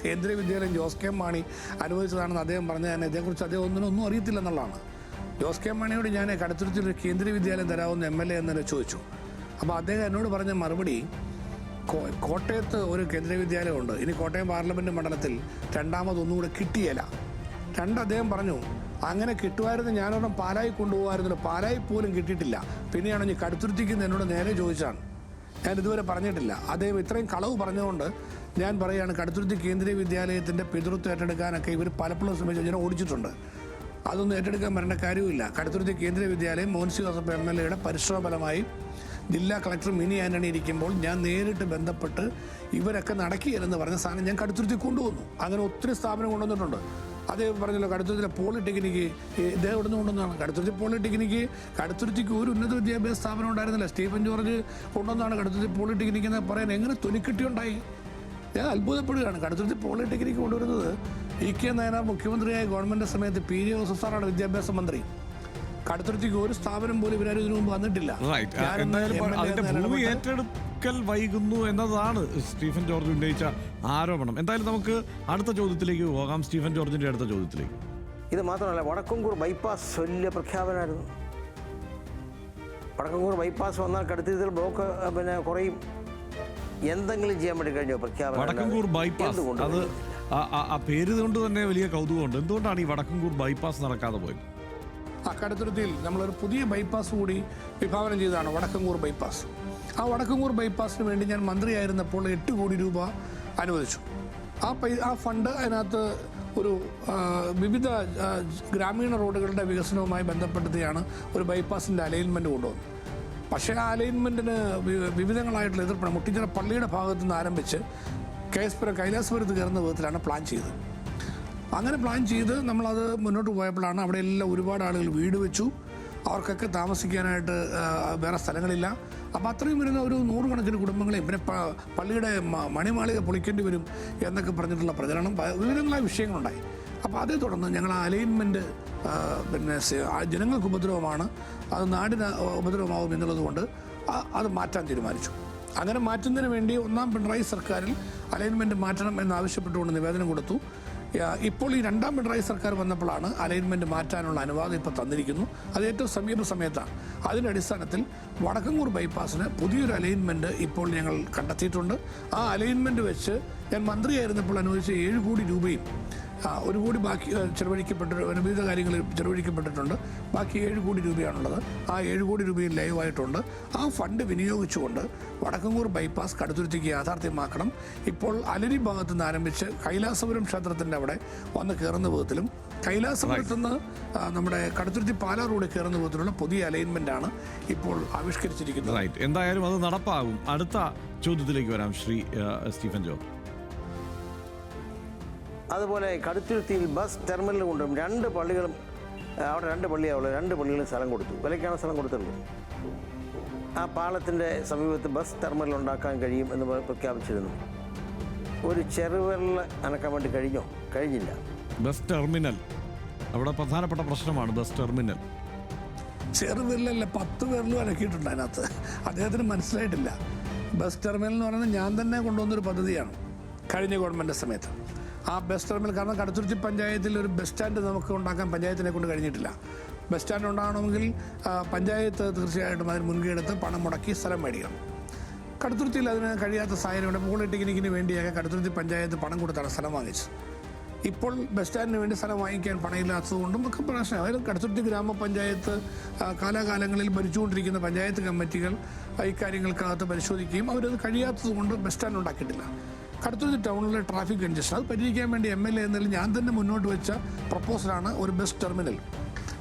കേന്ദ്രീയ വിദ്യാലയം ജോസ് കെ മാണി അനുവദിച്ചതാണെന്ന് അദ്ദേഹം പറഞ്ഞ തന്നെ. ഇതേക്കുറിച്ച് അദ്ദേഹം ഒന്നിനും ഒന്നും അറിയത്തില്ല എന്നുള്ളതാണ്. ജോസ് കെ മാണിയോട് ഞാൻ കടുത്തുരുത്തിൽ ഒരു കേന്ദ്രീയ വിദ്യാലയം തരാമെന്ന് എം എൽ എ എന്നെ ചോദിച്ചു. അപ്പോൾ അദ്ദേഹം എന്നോട് പറഞ്ഞ മറുപടി കോട്ടയത്ത് ഒരു കേന്ദ്രീയ വിദ്യാലയമുണ്ട്. ഇനി കോട്ടയം പാർലമെന്റ് മണ്ഡലത്തിൽ രണ്ടാമതൊന്നും കൂടെ കിട്ടിയല്ല രണ്ട് അദ്ദേഹം പറഞ്ഞു അങ്ങനെ കിട്ടുമായിരുന്നു ഞാനൊരെണ്ണം പാലായി കൊണ്ടുപോകാമായിരുന്നല്ലോ പാലായി പോലും കിട്ടിയിട്ടില്ല. പിന്നെയാണ് ഞാൻ കടുത്തുരുത്തിക്കുന്ന എന്നോട് നേരെ ചോദിച്ചാണ് ഞാൻ ഇതുവരെ പറഞ്ഞിട്ടില്ല. അദ്ദേഹം ഇത്രയും കളവ് പറഞ്ഞുകൊണ്ട് ഞാൻ പറയുകയാണ് കടുത്തുരുത്തി കേന്ദ്രീയ വിദ്യാലയത്തിന്റെ പിതൃത്വം ഏറ്റെടുക്കാനൊക്കെ ഇവർ പലപ്പോഴും ശ്രമിച്ചു. ഇങ്ങനെ ഓടിച്ചിട്ടുണ്ട്. അതൊന്നും ഏറ്റെടുക്കാൻ വരേണ്ട കാര്യമില്ല കടുത്തുരുത്തി കേന്ദ്രീയ വിദ്യാലയം മോൻസി ജോസഫ് എം എൽ എയുടെ പരിശ്രമ ഫലമായി ജില്ലാ കളക്ടർ മിനി ആന്റണി ഇരിക്കുമ്പോൾ ഞാൻ നേരിട്ട് ബന്ധപ്പെട്ട് ഇവരൊക്കെ നടക്കുകയെന്ന് പറഞ്ഞ സാധനം ഞാൻ കടുത്തുരുത്തി കൊണ്ടുവന്നു. അങ്ങനെ ഒത്തിരി സ്ഥാപനം കൊണ്ടുവന്നിട്ടുണ്ട്. അദ്ദേഹം പറഞ്ഞല്ലോ കടുത്തുരുത്തിലെ പോളിടെക്നിക്ക് ഇദ്ദേഹം ഇവിടെ നിന്ന് കടുത്തുരുത്തി പോളിടെക്നിക്ക് കടുത്തുരുത്തിക്ക് ഒരു ഉന്നത വിദ്യാഭ്യാസ സ്ഥാപനം ഉണ്ടായിരുന്നില്ല. സ്റ്റീഫൻ ജോർജ് കൊണ്ടുവന്നാണ് കടുത്തുരുത്തി പോളിടെക്നിക്ക് എന്ന് പറയാൻ എങ്ങനെ തൊലിക്കിട്ടിയുണ്ടായി? ഞാൻ അത്ഭുതപ്പെടുകയാണ്. കടുത്തുരുത്തി പോളിടെക്നിക്ക് കൊണ്ടുവരുന്നത് ഇ കെ നായനാർ മുഖ്യമന്ത്രിയായ ഗവൺമെന്റ് സമയത്ത് പി ജെ ജോസഫ് സാറാണ് വിദ്യാഭ്യാസ മന്ത്രി. കടുത്തുരുത്തിക്ക് ഒരു സ്ഥാപനം പോലും ഇവരാരും ഇതിനു മുമ്പ് വന്നിട്ടില്ല. അതിന്റെ ഭൂമി ഏറ്റെടുക്കൽ വൈകുന്നു എന്നതാണ് സ്റ്റീഫൻ ജോർജ് ഉന്നയിച്ച ആരോപണം. എന്തായാലും നമുക്ക് അടുത്ത ചോദ്യത്തിലേക്ക് പോകാം. സ്റ്റീഫൻ ജോർജിന്റെ അടുത്ത ചോദ്യത്തിലേക്ക്. ഇത് മാത്രമല്ല വടക്കംകൂർ ബൈപ്പാസ് വലിയ പ്രഖ്യാപനമായിരുന്നു. വടക്കംകൂർ ബൈപ്പാസ് വന്നാൽ കടുത്തിരുത്തിൽ ബ്ലോക്ക് പിന്നെ കുറയും. എന്തെങ്കിലും ചെയ്യാൻ വേണ്ടി കഴിഞ്ഞോ പ്രഖ്യാപനം? വടക്കംകൂർ ബൈപ്പാസ് അത് ആ- പേര് കൊണ്ട് തന്നെ വലിയ കൗതുകമുണ്ട്. എന്തുകൊണ്ടാണ് ഈ വടക്കംകൂർ ബൈപ്പാസ് നടക്കാതെ പോയത്? കടുത്തുരുത്തിയിൽ നമ്മളൊരു പുതിയ ബൈപ്പാസ് കൂടി വിഭാവനം ചെയ്തതാണ് വടക്കങ്കൂർ ബൈപ്പാസ് ആ വടക്കങ്കൂർ ബൈപ്പാസിന് വേണ്ടി ഞാൻ മന്ത്രിയായിരുന്നപ്പോൾ എട്ട് കോടി രൂപ അനുവദിച്ചു. ആ പൈ ആ ഫണ്ട് അതിനകത്ത് ഒരു വിവിധ ഗ്രാമീണ റോഡുകളുടെ വികസനവുമായി ബന്ധപ്പെടുത്തിയാണ് ഒരു ബൈപ്പാസിന്റെ അലൈൻമെന്റ് കൊണ്ടുവന്നത്. പക്ഷേ ആ അലൈൻമെന്റിന് വിവിധങ്ങളായിട്ടുള്ള എതിർപ്പാണ് മുട്ടിച്ചിറ പള്ളിയുടെ ഭാഗത്തു നിന്ന് ആരംഭിച്ച് കേസ്പുരം കൈലാസപുരത്ത് കയറുന്ന വിധത്തിലാണ് പ്ലാൻ ചെയ്തത്. അങ്ങനെ പ്ലാൻ ചെയ്ത് നമ്മളത് മുന്നോട്ട് പോയപ്പോഴാണ് അവിടെ എല്ലാം ഒരുപാട് ആളുകൾ വീട് വെച്ചു. അവർക്കൊക്കെ താമസിക്കാനായിട്ട് വേറെ സ്ഥലങ്ങളില്ല. അപ്പോൾ അത്രയും വരുന്ന ഒരു നൂറുകണക്കിന് കുടുംബങ്ങളെ പിന്നെ പള്ളിയുടെ മണിമാളിക പൊളിക്കേണ്ടി വരും എന്നൊക്കെ പറഞ്ഞിട്ടുള്ള പ്രചരണം വിവിധങ്ങളായ വിഷയങ്ങളുണ്ടായി. അപ്പോൾ അതേ തുടർന്ന് ഞങ്ങൾ ആ അലൈൻമെന്റ് പിന്നെ ജനങ്ങൾക്ക് ഉപദ്രവമാണ്. അത് നാടിന് ഉപദ്രവമാകും എന്നുള്ളത് കൊണ്ട് അത് മാറ്റാൻ തീരുമാനിച്ചു. അങ്ങനെ മാറ്റുന്നതിന് വേണ്ടി ഒന്നാം പിണറായി സർക്കാരിൽ അലൈൻമെന്റ് മാറ്റണം എന്നാവശ്യപ്പെട്ടുകൊണ്ട് നിവേദനം കൊടുത്തു. ഇപ്പോൾ ഈ രണ്ടാം പിണറായി സർക്കാർ വന്നപ്പോഴാണ് അലൈൻമെന്റ് മാറ്റാനുള്ള അനുവാദം ഇപ്പോൾ തന്നിരിക്കുന്നു. അത് ഏറ്റവും സമീപ സമയത്താണ്. അതിന്റെ അടിസ്ഥാനത്തിൽ വടക്കങ്കൂർ ബൈപ്പാസിന് പുതിയൊരു അലൈൻമെന്റ് ഇപ്പോൾ ഞങ്ങൾ കണ്ടെത്തിയിട്ടുണ്ട്. ആ അലൈൻമെന്റ് വെച്ച് ഞാൻ മന്ത്രിയായിരുന്നപ്പോൾ അനുവദിച്ച ഏഴ് കോടി രൂപയും ആ, ഒരു കോടി ബാക്കി ചെലവഴിക്കപ്പെട്ട വിവിധ കാര്യങ്ങൾ ചെലവഴിക്കപ്പെട്ടിട്ടുണ്ട്. ബാക്കി ഏഴ് കോടി രൂപയാണുള്ളത്. ആ ഏഴ് കോടി രൂപയിൽ ലൈവായിട്ടുണ്ട്. ആ ഫണ്ട് വിനിയോഗിച്ചുകൊണ്ട് വടക്കങ്കൂർ ബൈപ്പാസ് കടുത്തുരുത്തിക്ക് യാഥാർത്ഥ്യമാക്കണം. ഇപ്പോൾ അലരി ഭാഗത്തു നിന്ന് ആരംഭിച്ച് കൈലാസപുരം ക്ഷേത്രത്തിന്റെ അവിടെ വന്ന് കയറുന്ന വിധത്തിലും കൈലാസപുരത്ത് നിന്ന് നമ്മുടെ കടുത്തുരുത്തി പാലാ റോഡ് കയറുന്ന വിധത്തിലുള്ള പുതിയ അലൈൻമെന്റ് ആണ് ഇപ്പോൾ ആവിഷ്കരിച്ചിരിക്കുന്നത്. എന്തായാലും അത് നടപ്പാകും. അടുത്ത ചോദ്യത്തിലേക്ക് വരാം ശ്രീ സ്റ്റീഫൻ ജോ അതുപോലെ കടുത്തുരുത്തിയിൽ ബസ് ടെർമിനൽ കൊണ്ടും രണ്ട് പള്ളികളും അവിടെ രണ്ട് പള്ളിയാവുള്ളത് രണ്ട് പള്ളികളും സ്ഥലം കൊടുത്തു. വിലയ്ക്കാണ് സ്ഥലം കൊടുത്തിട്ടുള്ളത് ആ പാലത്തിന്റെ സമീപത്ത് ബസ് ടെർമിനൽ ഉണ്ടാക്കാൻ കഴിയും എന്ന് പ്രഖ്യാപിച്ചിരുന്നു. ഒരു ചെറുവിരൽ അനക്കാൻ വേണ്ടി കഴിഞ്ഞോ? കഴിഞ്ഞില്ല. Bus terminal. അവിടെ പ്രധാനപ്പെട്ട പ്രശ്നമാണ് ബസ് ടെർമിനൽ. ചെറുവിരലല്ല പത്ത് വിരലും അനക്കിയിട്ടുണ്ട് അതിനകത്ത്. അദ്ദേഹത്തിന് മനസ്സിലായിട്ടില്ല. ബസ് ടെർമിനൽ എന്ന് പറയുന്നത് ഞാൻ തന്നെ കൊണ്ടുവന്നൊരു പദ്ധതിയാണ്. കഴിഞ്ഞ ഗവൺമെന്റ് സമയത്ത്. ആ ബസ് ടെർമിനൽ കാരണം കടുത്തുരുത്തി പഞ്ചായത്തിൽ ഒരു ബസ് സ്റ്റാൻഡ് നമുക്ക് ഉണ്ടാക്കാൻ പഞ്ചായത്തിനെ കൊണ്ട് കഴിഞ്ഞിട്ടില്ല. ബസ് സ്റ്റാൻഡ് ഉണ്ടാകണമെങ്കിൽ പഞ്ചായത്ത് തീർച്ചയായിട്ടും അതിന് മുൻകൈ എടുത്ത് പണം മുടക്കി സ്ഥലം മേടിക്കണം. കടുത്തുരുത്തിയിൽ അതിന് കഴിയാത്ത സാഹചര്യമുണ്ട്. പോളിടെക്നിക്കിന് വേണ്ടിയൊക്കെ കടുത്തുരുത്തി പഞ്ചായത്ത് പണം കൊടുത്താണ് സ്ഥലം വാങ്ങിച്ചത്. ഇപ്പോൾ ബസ് സ്റ്റാൻഡിന് വേണ്ടി സ്ഥലം വാങ്ങിക്കാൻ പണയില്ലാത്തതുകൊണ്ടും ഒക്കെ പ്രശ്നം അതായത് കടുത്തുരുത്തി ഗ്രാമപഞ്ചായത്ത് കാലാകാലങ്ങളിൽ ഭരിച്ചുകൊണ്ടിരിക്കുന്ന പഞ്ചായത്ത് കമ്മിറ്റികൾ ഇക്കാര്യങ്ങൾക്കകത്ത് പരിശോധിക്കുകയും അവരത് കഴിയാത്തതുകൊണ്ട് ബസ് സ്റ്റാൻഡ് ഉണ്ടാക്കിയിട്ടില്ല. കടുത്തുരുത്തി ടൗണിലെ ട്രാഫിക് കൺജഷൻ അത് പരിഹരിക്കാൻ വേണ്ടി എം എൽ എ എന്നതിൽ ഞാൻ തന്നെ മുന്നോട്ട് വെച്ച പ്രപ്പോസലാണ് ഒരു ബസ് ടെർമിനൽ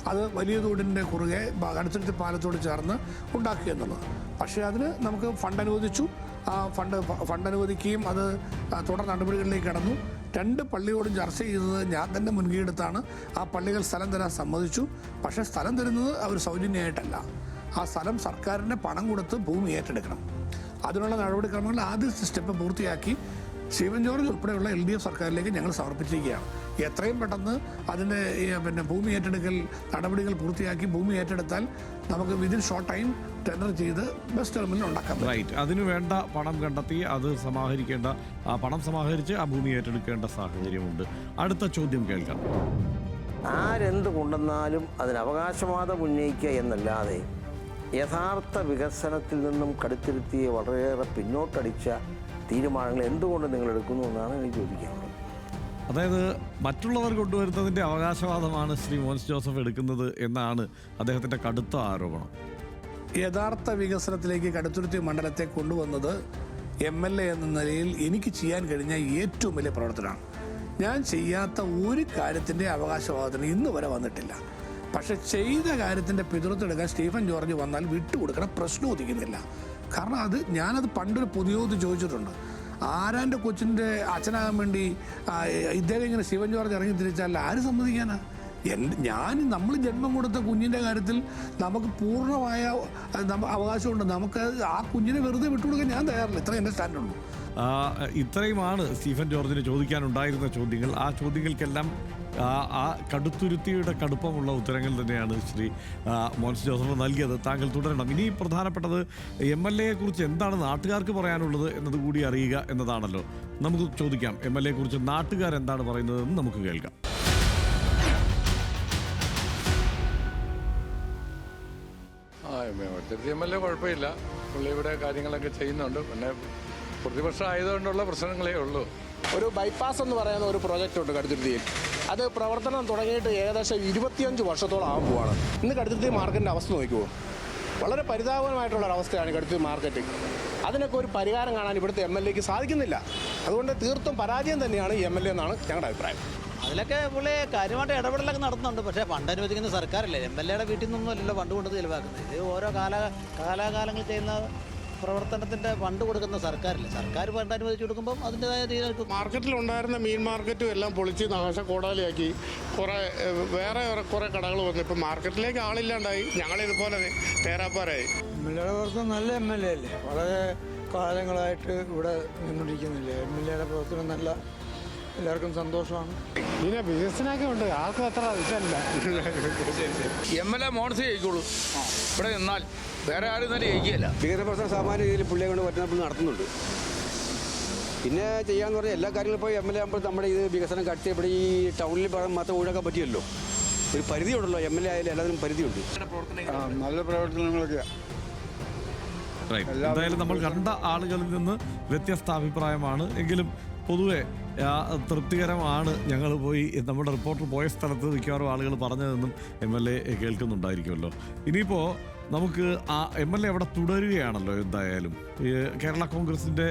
അത് വലിയ തോടിന്റെ കുറുകെ അടുത്തടുത്ത് പാലത്തോട് ചേർന്ന് ഉണ്ടാക്കുക എന്നുള്ളത്. പക്ഷേ അതിന് നമുക്ക് ഫണ്ട് അനുവദിച്ചു. ആ ഫണ്ട് ഫണ്ട് അനുവദിക്കുകയും അത് തുടർ നടപടികളിലേക്ക് കടന്നു. രണ്ട് പള്ളിയോടും ചർച്ച ചെയ്തത് ഞാൻ തന്നെ മുൻകൈയെടുത്താണ്. ആ പള്ളികൾ സ്ഥലം തരാൻ സമ്മതിച്ചു. പക്ഷേ സ്ഥലം തരുന്നത് അവർ സൗജന്യമായിട്ടല്ല. ആ സ്ഥലം സർക്കാരിന്റെ പണം കൊടുത്ത് ഭൂമി ഏറ്റെടുക്കണം. അതിനുള്ള നടപടിക്രമങ്ങൾ ആദ്യ സ്റ്റെപ്പ് പൂർത്തിയാക്കി. ശിവൻ ജോർജ് ഉൾപ്പെടെയുള്ള എൽ ഡി എഫ് സർക്കാരിലേക്ക് ഞങ്ങൾ സമർപ്പിച്ചിരിക്കുകയാണ്. എത്രയും പെട്ടെന്ന് അതിന്റെ ഈ, പിന്നെ ഭൂമി ഏറ്റെടുക്കൽ നടപടികൾ പൂർത്തിയാക്കി ഭൂമി ഏറ്റെടുത്താൽ നമുക്ക് വിതിൻ ഷോർട്ട് ടൈം ടെൻഡർ ചെയ്ത് ബസ് ടെർമിനൽ ഉണ്ടാക്കാം പറ്റും. റൈറ്റ് അതിനു വേണ്ട പണം കണ്ടെത്തി അത് സമാഹരിക്കേണ്ട ആ പണം സമാഹരിച്ച് ആ ഭൂമി ഏറ്റെടുക്കേണ്ട സാഹചര്യമുണ്ട്. അടുത്ത ചോദ്യം കേൾക്കാം. ആരെന്ത് കൊണ്ടുവന്നാലും അതിന് അവകാശവാദം ഉന്നയിക്കുക എന്നല്ലാതെ യഥാർത്ഥ വികസനത്തിൽ നിന്നും കടുത്തിരുത്തിയെ വളരെയേറെ പിന്നോട്ടടിച്ച തീരുമാനങ്ങൾ എന്തുകൊണ്ട് നിങ്ങൾ എടുക്കുന്നു എന്നാണ് എനിക്ക് ചോദിക്കാനുള്ളത്. അതായത് മറ്റുള്ളവർ കൊണ്ടുവരുന്നതിന്റെ അവകാശവാദമാണ് ശ്രീ മോൻസ് ജോസഫ് എടുക്കുന്നത് എന്നാണ് അദ്ദേഹത്തിന്റെ കടുത്ത ആരോപണം. യഥാർത്ഥ വികസനത്തിലേക്ക് കടുത്തുരുത്തി മണ്ഡലത്തെ കൊണ്ടുവന്നത് എം എൽ എ എന്ന നിലയിൽ എനിക്ക് ചെയ്യാൻ കഴിഞ്ഞ ഏറ്റവും വലിയ പ്രവർത്തനമാണ്. ഞാൻ ചെയ്യാത്ത ഒരു കാര്യത്തിന്റെ അവകാശവാദത്തിന് ഇന്ന് വരെ വന്നിട്ടില്ല. പക്ഷെ ചെയ്ത കാര്യത്തിന്റെ പിതൃത്തെടുക്കാൻ സ്റ്റീഫൻ ജോർജ് വന്നാൽ വിട്ടുകൊടുക്കണം പ്രശ്നം ഉദിക്കുന്നില്ല. കാരണം അത് ഞാനത് പണ്ടൊരു പൊതുയോഗത്തിൽ ചോദിച്ചിട്ടുണ്ട്. ആരാന്റെ കൊച്ചിന്റെ അച്ഛനാകാൻ വേണ്ടി ഇദ്ദേഹം ഇങ്ങനെ ശിവൻ ജോർജ് ഇറങ്ങി തിരിച്ചാൽ ആര് സമ്മതിക്കാനാ? എന്റെ ഞാൻ നമ്മൾ ജന്മം കൊടുത്ത കുഞ്ഞിന്റെ കാര്യത്തിൽ നമുക്ക് പൂർണമായ അവകാശമുണ്ട്. നമുക്ക് ആ കുഞ്ഞിനെ വെറുതെ വിട്ടുകൊടുക്കാൻ ഞാൻ തയ്യാറില്ല. ഇത്ര എന്റെ സ്റ്റാൻഡുള്ളൂ ആ, ഇത്രയുമാണ് സ്റ്റീഫൻ ജോർജിന് ചോദിക്കാനുണ്ടായിരുന്ന ചോദ്യങ്ങൾ. ആ ചോദ്യങ്ങൾക്കെല്ലാം ആ, കടുത്തുരുത്തിയുടെ കടുപ്പമുള്ള ഉത്തരങ്ങൾ തന്നെയാണ് ശ്രീ മോൻസ് ജോസഫ് നൽകിയത്. താങ്കൾ തുടരണം. ഇനി പ്രധാനപ്പെട്ടത് എം എൽ എയെ കുറിച്ച് എന്താണ് നാട്ടുകാർക്ക് പറയാനുള്ളത് എന്നത് കൂടി അറിയുക എന്നതാണല്ലോ. നമുക്ക് ചോദിക്കാം എം എൽ എയെ കുറിച്ച് എന്താണ് പറയുന്നതെന്ന് നമുക്ക് കേൾക്കാം. ആ എം എൽ എ കുഴപ്പമില്ല. പുള്ളി ഇവിടെ കാര്യങ്ങളൊക്കെ ചെയ്യുന്നുണ്ട്. പിന്നെ പ്രതിപക്ഷം ആയതുകൊണ്ടുള്ള പ്രശ്നങ്ങളേ ഉള്ളൂ. ഒരു ബൈപ്പാസ് എന്ന് പറയുന്ന ഒരു പ്രോജക്റ്റ് ഉണ്ട് കടുത്തുരുത്തിയിൽ. അത് പ്രവർത്തനം തുടങ്ങിയിട്ട് ഏകദേശം ഇരുപത്തിയഞ്ച് വർഷത്തോളം ആകാൻ പോവാണ്. ഇന്ന് കടുത്തുരുത്തി മാർക്കറ്റിന്റെ അവസ്ഥ നോക്കുമോ വളരെ പരിതാപകരമായിട്ടുള്ള ഒരു അവസ്ഥയാണ് കടുത്തുരുത്തി മാർക്കറ്റ് അതിനൊക്കെ ഒരു പരിഹാരം കാണാൻ ഇവിടുത്തെ എം എൽ എക്ക് സാധിക്കുന്നില്ല. അതുകൊണ്ട് തീർത്തും പരാജയം തന്നെയാണ് ഈ എം എൽ എ എന്നാണ് ഞങ്ങളുടെ അഭിപ്രായം. അതിലൊക്കെ പുള്ളി കാര്യമായിട്ട് ഇടപെടലൊക്കെ നടത്തുന്നുണ്ട്. പക്ഷേ ഫണ്ട് അനുവദിക്കുന്ന സർക്കാരല്ലേ? എം എൽ എയുടെ വീട്ടിൽ നിന്നൊന്നും അല്ലല്ലോ ഫണ്ട് കൊണ്ട് ചിലവാക്കുന്നത്. ഇത് ഓരോ കാല കാലാകാലങ്ങൾ ചെയ്യുന്ന പ്രവർത്തനത്തിന്റെ ഫണ്ട് കൊടുക്കുന്ന സർക്കാരില്ല. സർക്കാർ ഫണ്ട് അനുവദിച്ചു കൊടുക്കുമ്പോൾ അതിന്റെതായ മാർക്കറ്റിൽ ഉണ്ടായിരുന്ന മീൻ മാർക്കറ്റും എല്ലാം പൊളിച്ച് നാശ കോടാലിയാക്കി. കുറേ വേറെ കുറേ കടകൾ വന്നു. ഇപ്പം മാർക്കറ്റിലേക്ക് ആളില്ലാണ്ടായി. ഞങ്ങളിതുപോലെ തേരാപ്പാരായി. എം എൽ എയുടെ പ്രവർത്തനം നല്ല എം എൽ എ അല്ലേ? വളരെ കാലങ്ങളായിട്ട് ഇവിടെ നിന്നുകൊണ്ടിരിക്കുന്നില്ലേ? എം എൽ എയുടെ പ്രവർത്തനം നല്ല എല്ലാവർക്കും സന്തോഷമാണ്. പിന്നെ ബിസിനസ്സിനൊക്കെ ഉണ്ട്. ആർക്കും അത്ര ഇതല്ല. എം എൽ എ മോൺസ് ജയിക്കുള്ളൂ. ഇവിടെ നിന്നാൽ വേറെ ആരും തന്നെ ജയിക്കുകയല്ല. വികസന സാമാന്യ രീതിയിൽ പുള്ളിയെ കൊണ്ട് പറ്റുന്ന നടത്തുന്നുണ്ട്. പിന്നെ ചെയ്യാന്ന് പറഞ്ഞാൽ എല്ലാ കാര്യങ്ങളും ഇപ്പോൾ എം എൽ എ ആകുമ്പോൾ നമ്മുടെ ഇത് വികസനം കട്ടി ഇവിടെ ഈ ടൗണിൽ പറയാൻ മാത്രം ഒഴിവാക്കാൻ പറ്റിയല്ലോ. ഒരു പരിധിയുണ്ടല്ലോ എം എൽ എ ആയാലും എല്ലാത്തിനും പരിധിയുണ്ട്. നല്ല പ്രവർത്തനങ്ങളൊക്കെ റൈറ്റ് എന്തായാലും നമ്മൾ കണ്ട ആളുകളിൽ നിന്ന് വ്യത്യസ്ത അഭിപ്രായമാണ്. എങ്കിലും പൊതുവെ തൃപ്തികരമാണ് ഞങ്ങൾ പോയി നമ്മുടെ റിപ്പോർട്ടർ പോയ സ്ഥലത്ത് മിക്കവാറും ആളുകൾ പറഞ്ഞതെന്നും എം എൽ എ കേൾക്കുന്നുണ്ടായിരിക്കുമല്ലോ. ഇനിയിപ്പോൾ നമുക്ക് ആ എം എൽ എ അവിടെ തുടരുകയാണല്ലോ എന്തായാലും. കേരള കോൺഗ്രസിന്റെ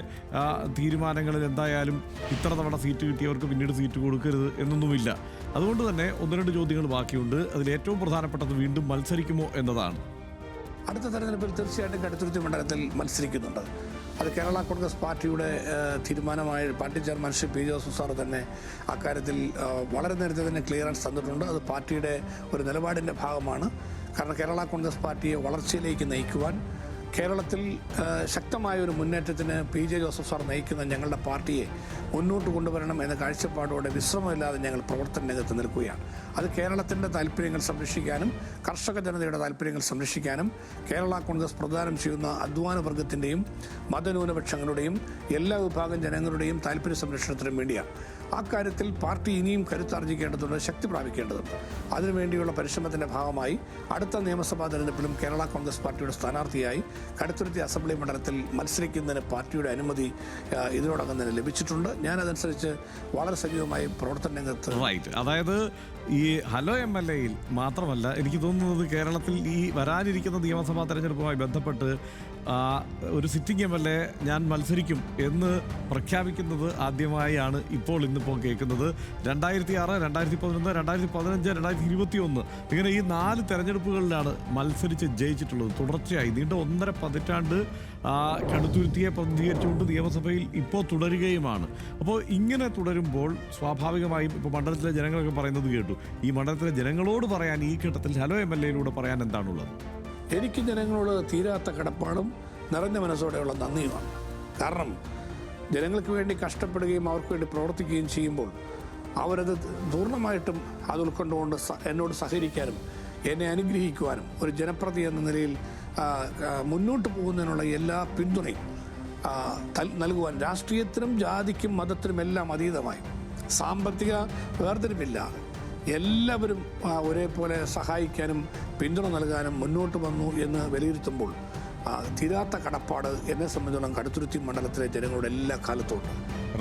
തീരുമാനങ്ങളിൽ എന്തായാലും ഇത്ര തവണ സീറ്റ് കിട്ടിയവർക്ക് പിന്നീട് സീറ്റ് കൊടുക്കരുത് എന്നൊന്നുമില്ല. അതുകൊണ്ട് തന്നെ ഒന്ന് രണ്ട് ചോദ്യങ്ങൾ ബാക്കിയുണ്ട്. അതിൽ ഏറ്റവും പ്രധാനപ്പെട്ടത് വീണ്ടും മത്സരിക്കുമോ എന്നതാണ്. അടുത്ത തെരഞ്ഞെടുപ്പിൽ തീർച്ചയായിട്ടും കടുത്തുരുത്തി മണ്ഡലത്തിൽ മത്സരിക്കുന്നുണ്ട്. അത് കേരള കോൺഗ്രസ് പാർട്ടിയുടെ തീരുമാനമായ party chairman Shri P Joseph sir തന്നെ അക്കാര്യത്തിൽ വളരെ നേരത്തെ തന്നെ ക്ലിയറൻസ് തന്നിട്ടുണ്ട്. അത് പാർട്ടിയുടെ ഒരു നിലപാടിന്റെ ഭാഗമാണ്. കാരണം കേരള കോൺഗ്രസ് പാർട്ടിയെ വളർച്ചയിലേക്ക് നയിക്കുവാൻ കേരളത്തിൽ ശക്തമായ ഒരു മുന്നേറ്റത്തിന് പി ജെ ജോസഫ് സാർ നയിക്കുന്ന ഞങ്ങളുടെ പാർട്ടിയെ മുന്നോട്ട് കൊണ്ടുവരണം എന്ന കാഴ്ചപ്പാടോടെ വിശ്രമമില്ലാതെ ഞങ്ങൾ പ്രവർത്തന രംഗത്ത് നിൽക്കുകയാണ്. അത് കേരളത്തിന്റെ താല്പര്യങ്ങൾ സംരക്ഷിക്കാനും കർഷക ജനതയുടെ താല്പര്യങ്ങൾ സംരക്ഷിക്കാനും കേരള കോൺഗ്രസ് പ്രദാനം ചെയ്യുന്ന അധ്വാന വർഗത്തിന്റെയും മതന്യൂനപക്ഷങ്ങളുടെയും എല്ലാ വിഭാഗം ജനങ്ങളുടെയും താല്പര്യ സംരക്ഷണത്തിനും വേണ്ടിയാണ്. ആ കാര്യത്തിൽ പാർട്ടി ഇനിയും കരുത്താർജിക്കേണ്ടതുണ്ട് ശക്തി പ്രാപിക്കേണ്ടതുണ്ട്. അതിനുവേണ്ടിയുള്ള പരിശ്രമത്തിന്റെ ഭാഗമായി അടുത്ത നിയമസഭാ തെരഞ്ഞെടുപ്പിലും കേരള കോൺഗ്രസ് പാർട്ടിയുടെ സ്ഥാനാർത്ഥിയായി കടുത്തുരുത്തി അസംബ്ലി മണ്ഡലത്തിൽ മത്സരിക്കുന്നതിന് പാർട്ടിയുടെ അനുമതി ഇതിനോടകം തന്നെ ലഭിച്ചിട്ടുണ്ട്. ഞാൻ അതനുസരിച്ച് വളരെ സജീവമായി പ്രവർത്തന രംഗത്ത് അതായത് ഈ ഹലോ എം എൽ എയിൽ മാത്രമല്ല എനിക്ക് തോന്നുന്നത് കേരളത്തിൽ ഈ വരാനിരിക്കുന്ന നിയമസഭാ തെരഞ്ഞെടുപ്പുമായി ബന്ധപ്പെട്ട് ഒരു സിറ്റിംഗ് എം എൽ എ ഞാൻ മത്സരിക്കും എന്ന് പ്രഖ്യാപിക്കുന്നത് ആദ്യമായാണ് ഇപ്പോൾ ഇന്നിപ്പോൾ കേൾക്കുന്നത്. രണ്ടായിരത്തി ആറ് രണ്ടായിരത്തി പതിനൊന്ന് രണ്ടായിരത്തി പതിനഞ്ച് രണ്ടായിരത്തി ഇരുപത്തി ഒന്ന് ഇങ്ങനെ ഈ നാല് തെരഞ്ഞെടുപ്പുകളിലാണ് മത്സരിച്ച് ജയിച്ചിട്ടുള്ളത്. തുടർച്ചയായി നീണ്ട ഒന്നര പതിറ്റാണ്ട് കടുത്തുരുത്തിയെ പ്രതിനിധീകരിച്ചുകൊണ്ട് നിയമസഭയിൽ ഇപ്പോൾ തുടരുകയുമാണ്. അപ്പോൾ ഇങ്ങനെ തുടരുമ്പോൾ സ്വാഭാവികമായും ഇപ്പോൾ മണ്ഡലത്തിലെ ജനങ്ങളൊക്കെ പറയുന്നത് കേട്ടു. ഈ മണ്ഡലത്തിലെ ജനങ്ങളോട് പറയാൻ ഈ ഘട്ടത്തിൽ ഹലോ എം എൽ എയിലൂടെ പറയാൻ എന്താണുള്ളത്? എനിക്ക് ജനങ്ങളോട് തീരാത്ത കടപ്പാടും നിറഞ്ഞ മനസ്സോടെയുള്ള നന്ദിയുമാണ്. കാരണം ജനങ്ങൾക്ക് വേണ്ടി കഷ്ടപ്പെടുകയും അവർക്ക് വേണ്ടി പ്രവർത്തിക്കുകയും ചെയ്യുമ്പോൾ അവരത് പൂർണമായിട്ടും അത് ഉൾക്കൊണ്ടുകൊണ്ട് എന്നോട് സഹകരിക്കാനും എന്നെ അനുഗ്രഹിക്കുവാനും ഒരു ജനപ്രതി എന്ന നിലയിൽ മുന്നോട്ട് പോകുന്നതിനുള്ള എല്ലാ പിന്തുണയും നൽകുവാൻ രാഷ്ട്രീയത്തിനും ജാതിക്കും മതത്തിനും എല്ലാം അതീതമായി. സാമ്പത്തിക വേർതിരിവില്ലാതെ എല്ലാവരും ഒരേപോലെ സഹായിക്കാനും പിന്തുണ നൽകാനും മുന്നോട്ട് വന്നു എന്ന് വിലയിരുത്തുമ്പോൾ തീരാത്ത കടപ്പാട് എന്നെ സംബന്ധിച്ചോളം കടുത്തുരുത്തി മണ്ഡലത്തിലെ ജനങ്ങളുടെ എല്ലാ കാലത്തും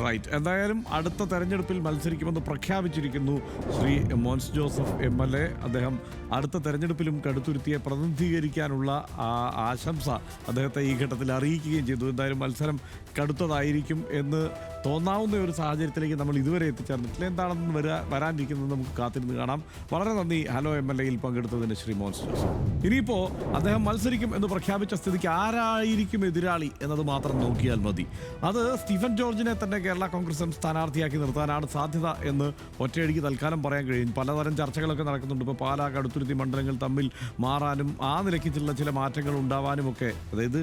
റൈറ്റ് എന്തായാലും അടുത്ത തെരഞ്ഞെടുപ്പിൽ മത്സരിക്കുമെന്ന് പ്രഖ്യാപിച്ചിരിക്കുന്നു Shri Mons Joseph M L A. അദ്ദേഹം അടുത്ത തെരഞ്ഞെടുപ്പിലും കടുത്തുരുത്തിയെ പ്രതിനിധീകരിക്കാനുള്ള ആ ആശംസ അദ്ദേഹത്തെ ഈ ഘട്ടത്തിൽ അറിയിക്കുകയും ചെയ്തു. എന്തായാലും മത്സരം കടുത്തതായിരിക്കും എന്ന് തോന്നാവുന്ന ഒരു സാഹചര്യത്തിലേക്ക് നമ്മൾ ഇതുവരെ എത്തിച്ചേർന്നിട്ടില്ല. എന്താണെന്ന് വരാ വരാനിരിക്കുന്നത് നമുക്ക് കാത്തിരുന്ന് കാണാം. വളരെ നന്ദി. ഹലോ എം എൽ എയിൽ പങ്കെടുത്തതിന് ശ്രീ മോൻസ് ജോസഫ് ഇനിയിപ്പോൾ അദ്ദേഹം മത്സരിക്കും എന്ന് പ്രഖ്യാപിച്ച സ്ഥിതിക്ക് ആരായിരിക്കും എതിരാളി എന്നത് മാത്രം നോക്കിയാൽ മതി. അത് സ്റ്റീഫൻ ജോർജിനെ തന്നെ കേരള കോൺഗ്രസ് എം സ്ഥാനാർത്ഥിയാക്കി നിർത്താനാണ് സാധ്യത എന്ന് ഒറ്റയടിക്ക് തൽക്കാലം പറയാൻ കഴിയും. പലതരം ചർച്ചകളൊക്കെ നടക്കുന്നുണ്ട്. ഇപ്പോൾ പാലാ കടുത്തുരുത്തി മണ്ഡലങ്ങൾ തമ്മിൽ മാറാനും ആ നിലയ്ക്ക് ചില ചില മാറ്റങ്ങൾ ഉണ്ടാവാനും ഒക്കെ അതായത്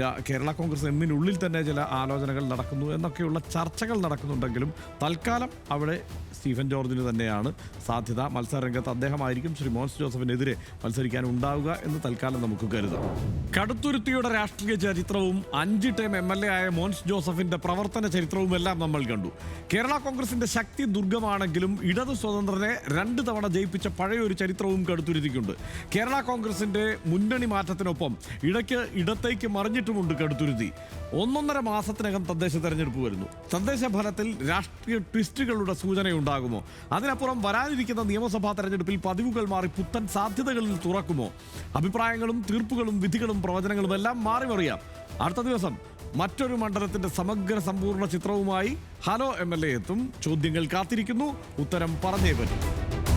കേരള കോൺഗ്രസ് എമ്മിനുള്ളിൽ തന്നെ ചില ആലോചനകൾ നടക്കുന്നു എന്നൊക്കെയുള്ള ചർച്ചകൾ നടക്കുന്നുണ്ടെങ്കിലും തൽക്കാലം അവിടെ സ്റ്റീഫൻ ജോർജിന് തന്നെയാണ് സാധ്യത. മത്സരരംഗത്ത് അദ്ദേഹമായിരിക്കും ശ്രീ മോൻസ് ജോസഫിനെതിരെ മത്സരിക്കാൻ ഉണ്ടാവുക എന്ന് തൽക്കാലം നമുക്ക് കരുതാം. കടുത്തുരുത്തിയുടെ രാഷ്ട്രീയ ചരിത്രവും അഞ്ച് ടൈം എം എൽ എ ആയ മോൻസ് ജോസഫിന്റെ പ്രവർത്തന ചരിത്രവും എല്ലാം നമ്മൾ കണ്ടു. കേരള കോൺഗ്രസിന്റെ ശക്തി ദുർഗമാണെങ്കിലും ഇടത് സ്വതന്ത്രനെ രണ്ട് തവണ ജയിപ്പിച്ച പഴയൊരു ചരിത്രവും കടുത്തുരുത്തിക്കുണ്ട്. കേരള കോൺഗ്രസിന്റെ മുന്നണി മാറ്റത്തിനൊപ്പം ഇടയ്ക്ക് ഇടത്തേക്ക് മറിഞ്ഞിട്ടുമുണ്ട് കടുത്തുരുത്തി. ഒന്നൊന്നര മാസത്തിനകം തദ്ദേശ തെരഞ്ഞെടുപ്പ് വരുന്നു. തദ്ദേശ ഫലത്തിൽ രാഷ്ട്രീയ ട്വിസ്റ്റുകളുടെ സൂചനയുണ്ടാകുമോ? അതിനപ്പുറം വരാനിരിക്കുന്ന നിയമസഭാ തെരഞ്ഞെടുപ്പിൽ പതിവുകൾ മാറി പുത്തൻ സാധ്യതകളിൽ തുറക്കുമോ? അഭിപ്രായങ്ങളും തീർപ്പുകളും വിധികളും പ്രവചനങ്ങളും എല്ലാം മാറി മറിയാം. അടുത്ത ദിവസം മറ്റൊരു മണ്ഡലത്തിന്റെ സമഗ്ര സമ്പൂർണ ചിത്രവുമായി ഹലോ എം എൽ എ എത്തും. ചോദ്യങ്ങൾ കാത്തിരിക്കുന്നു. ഉത്തരം പറഞ്ഞേ പറ്റും.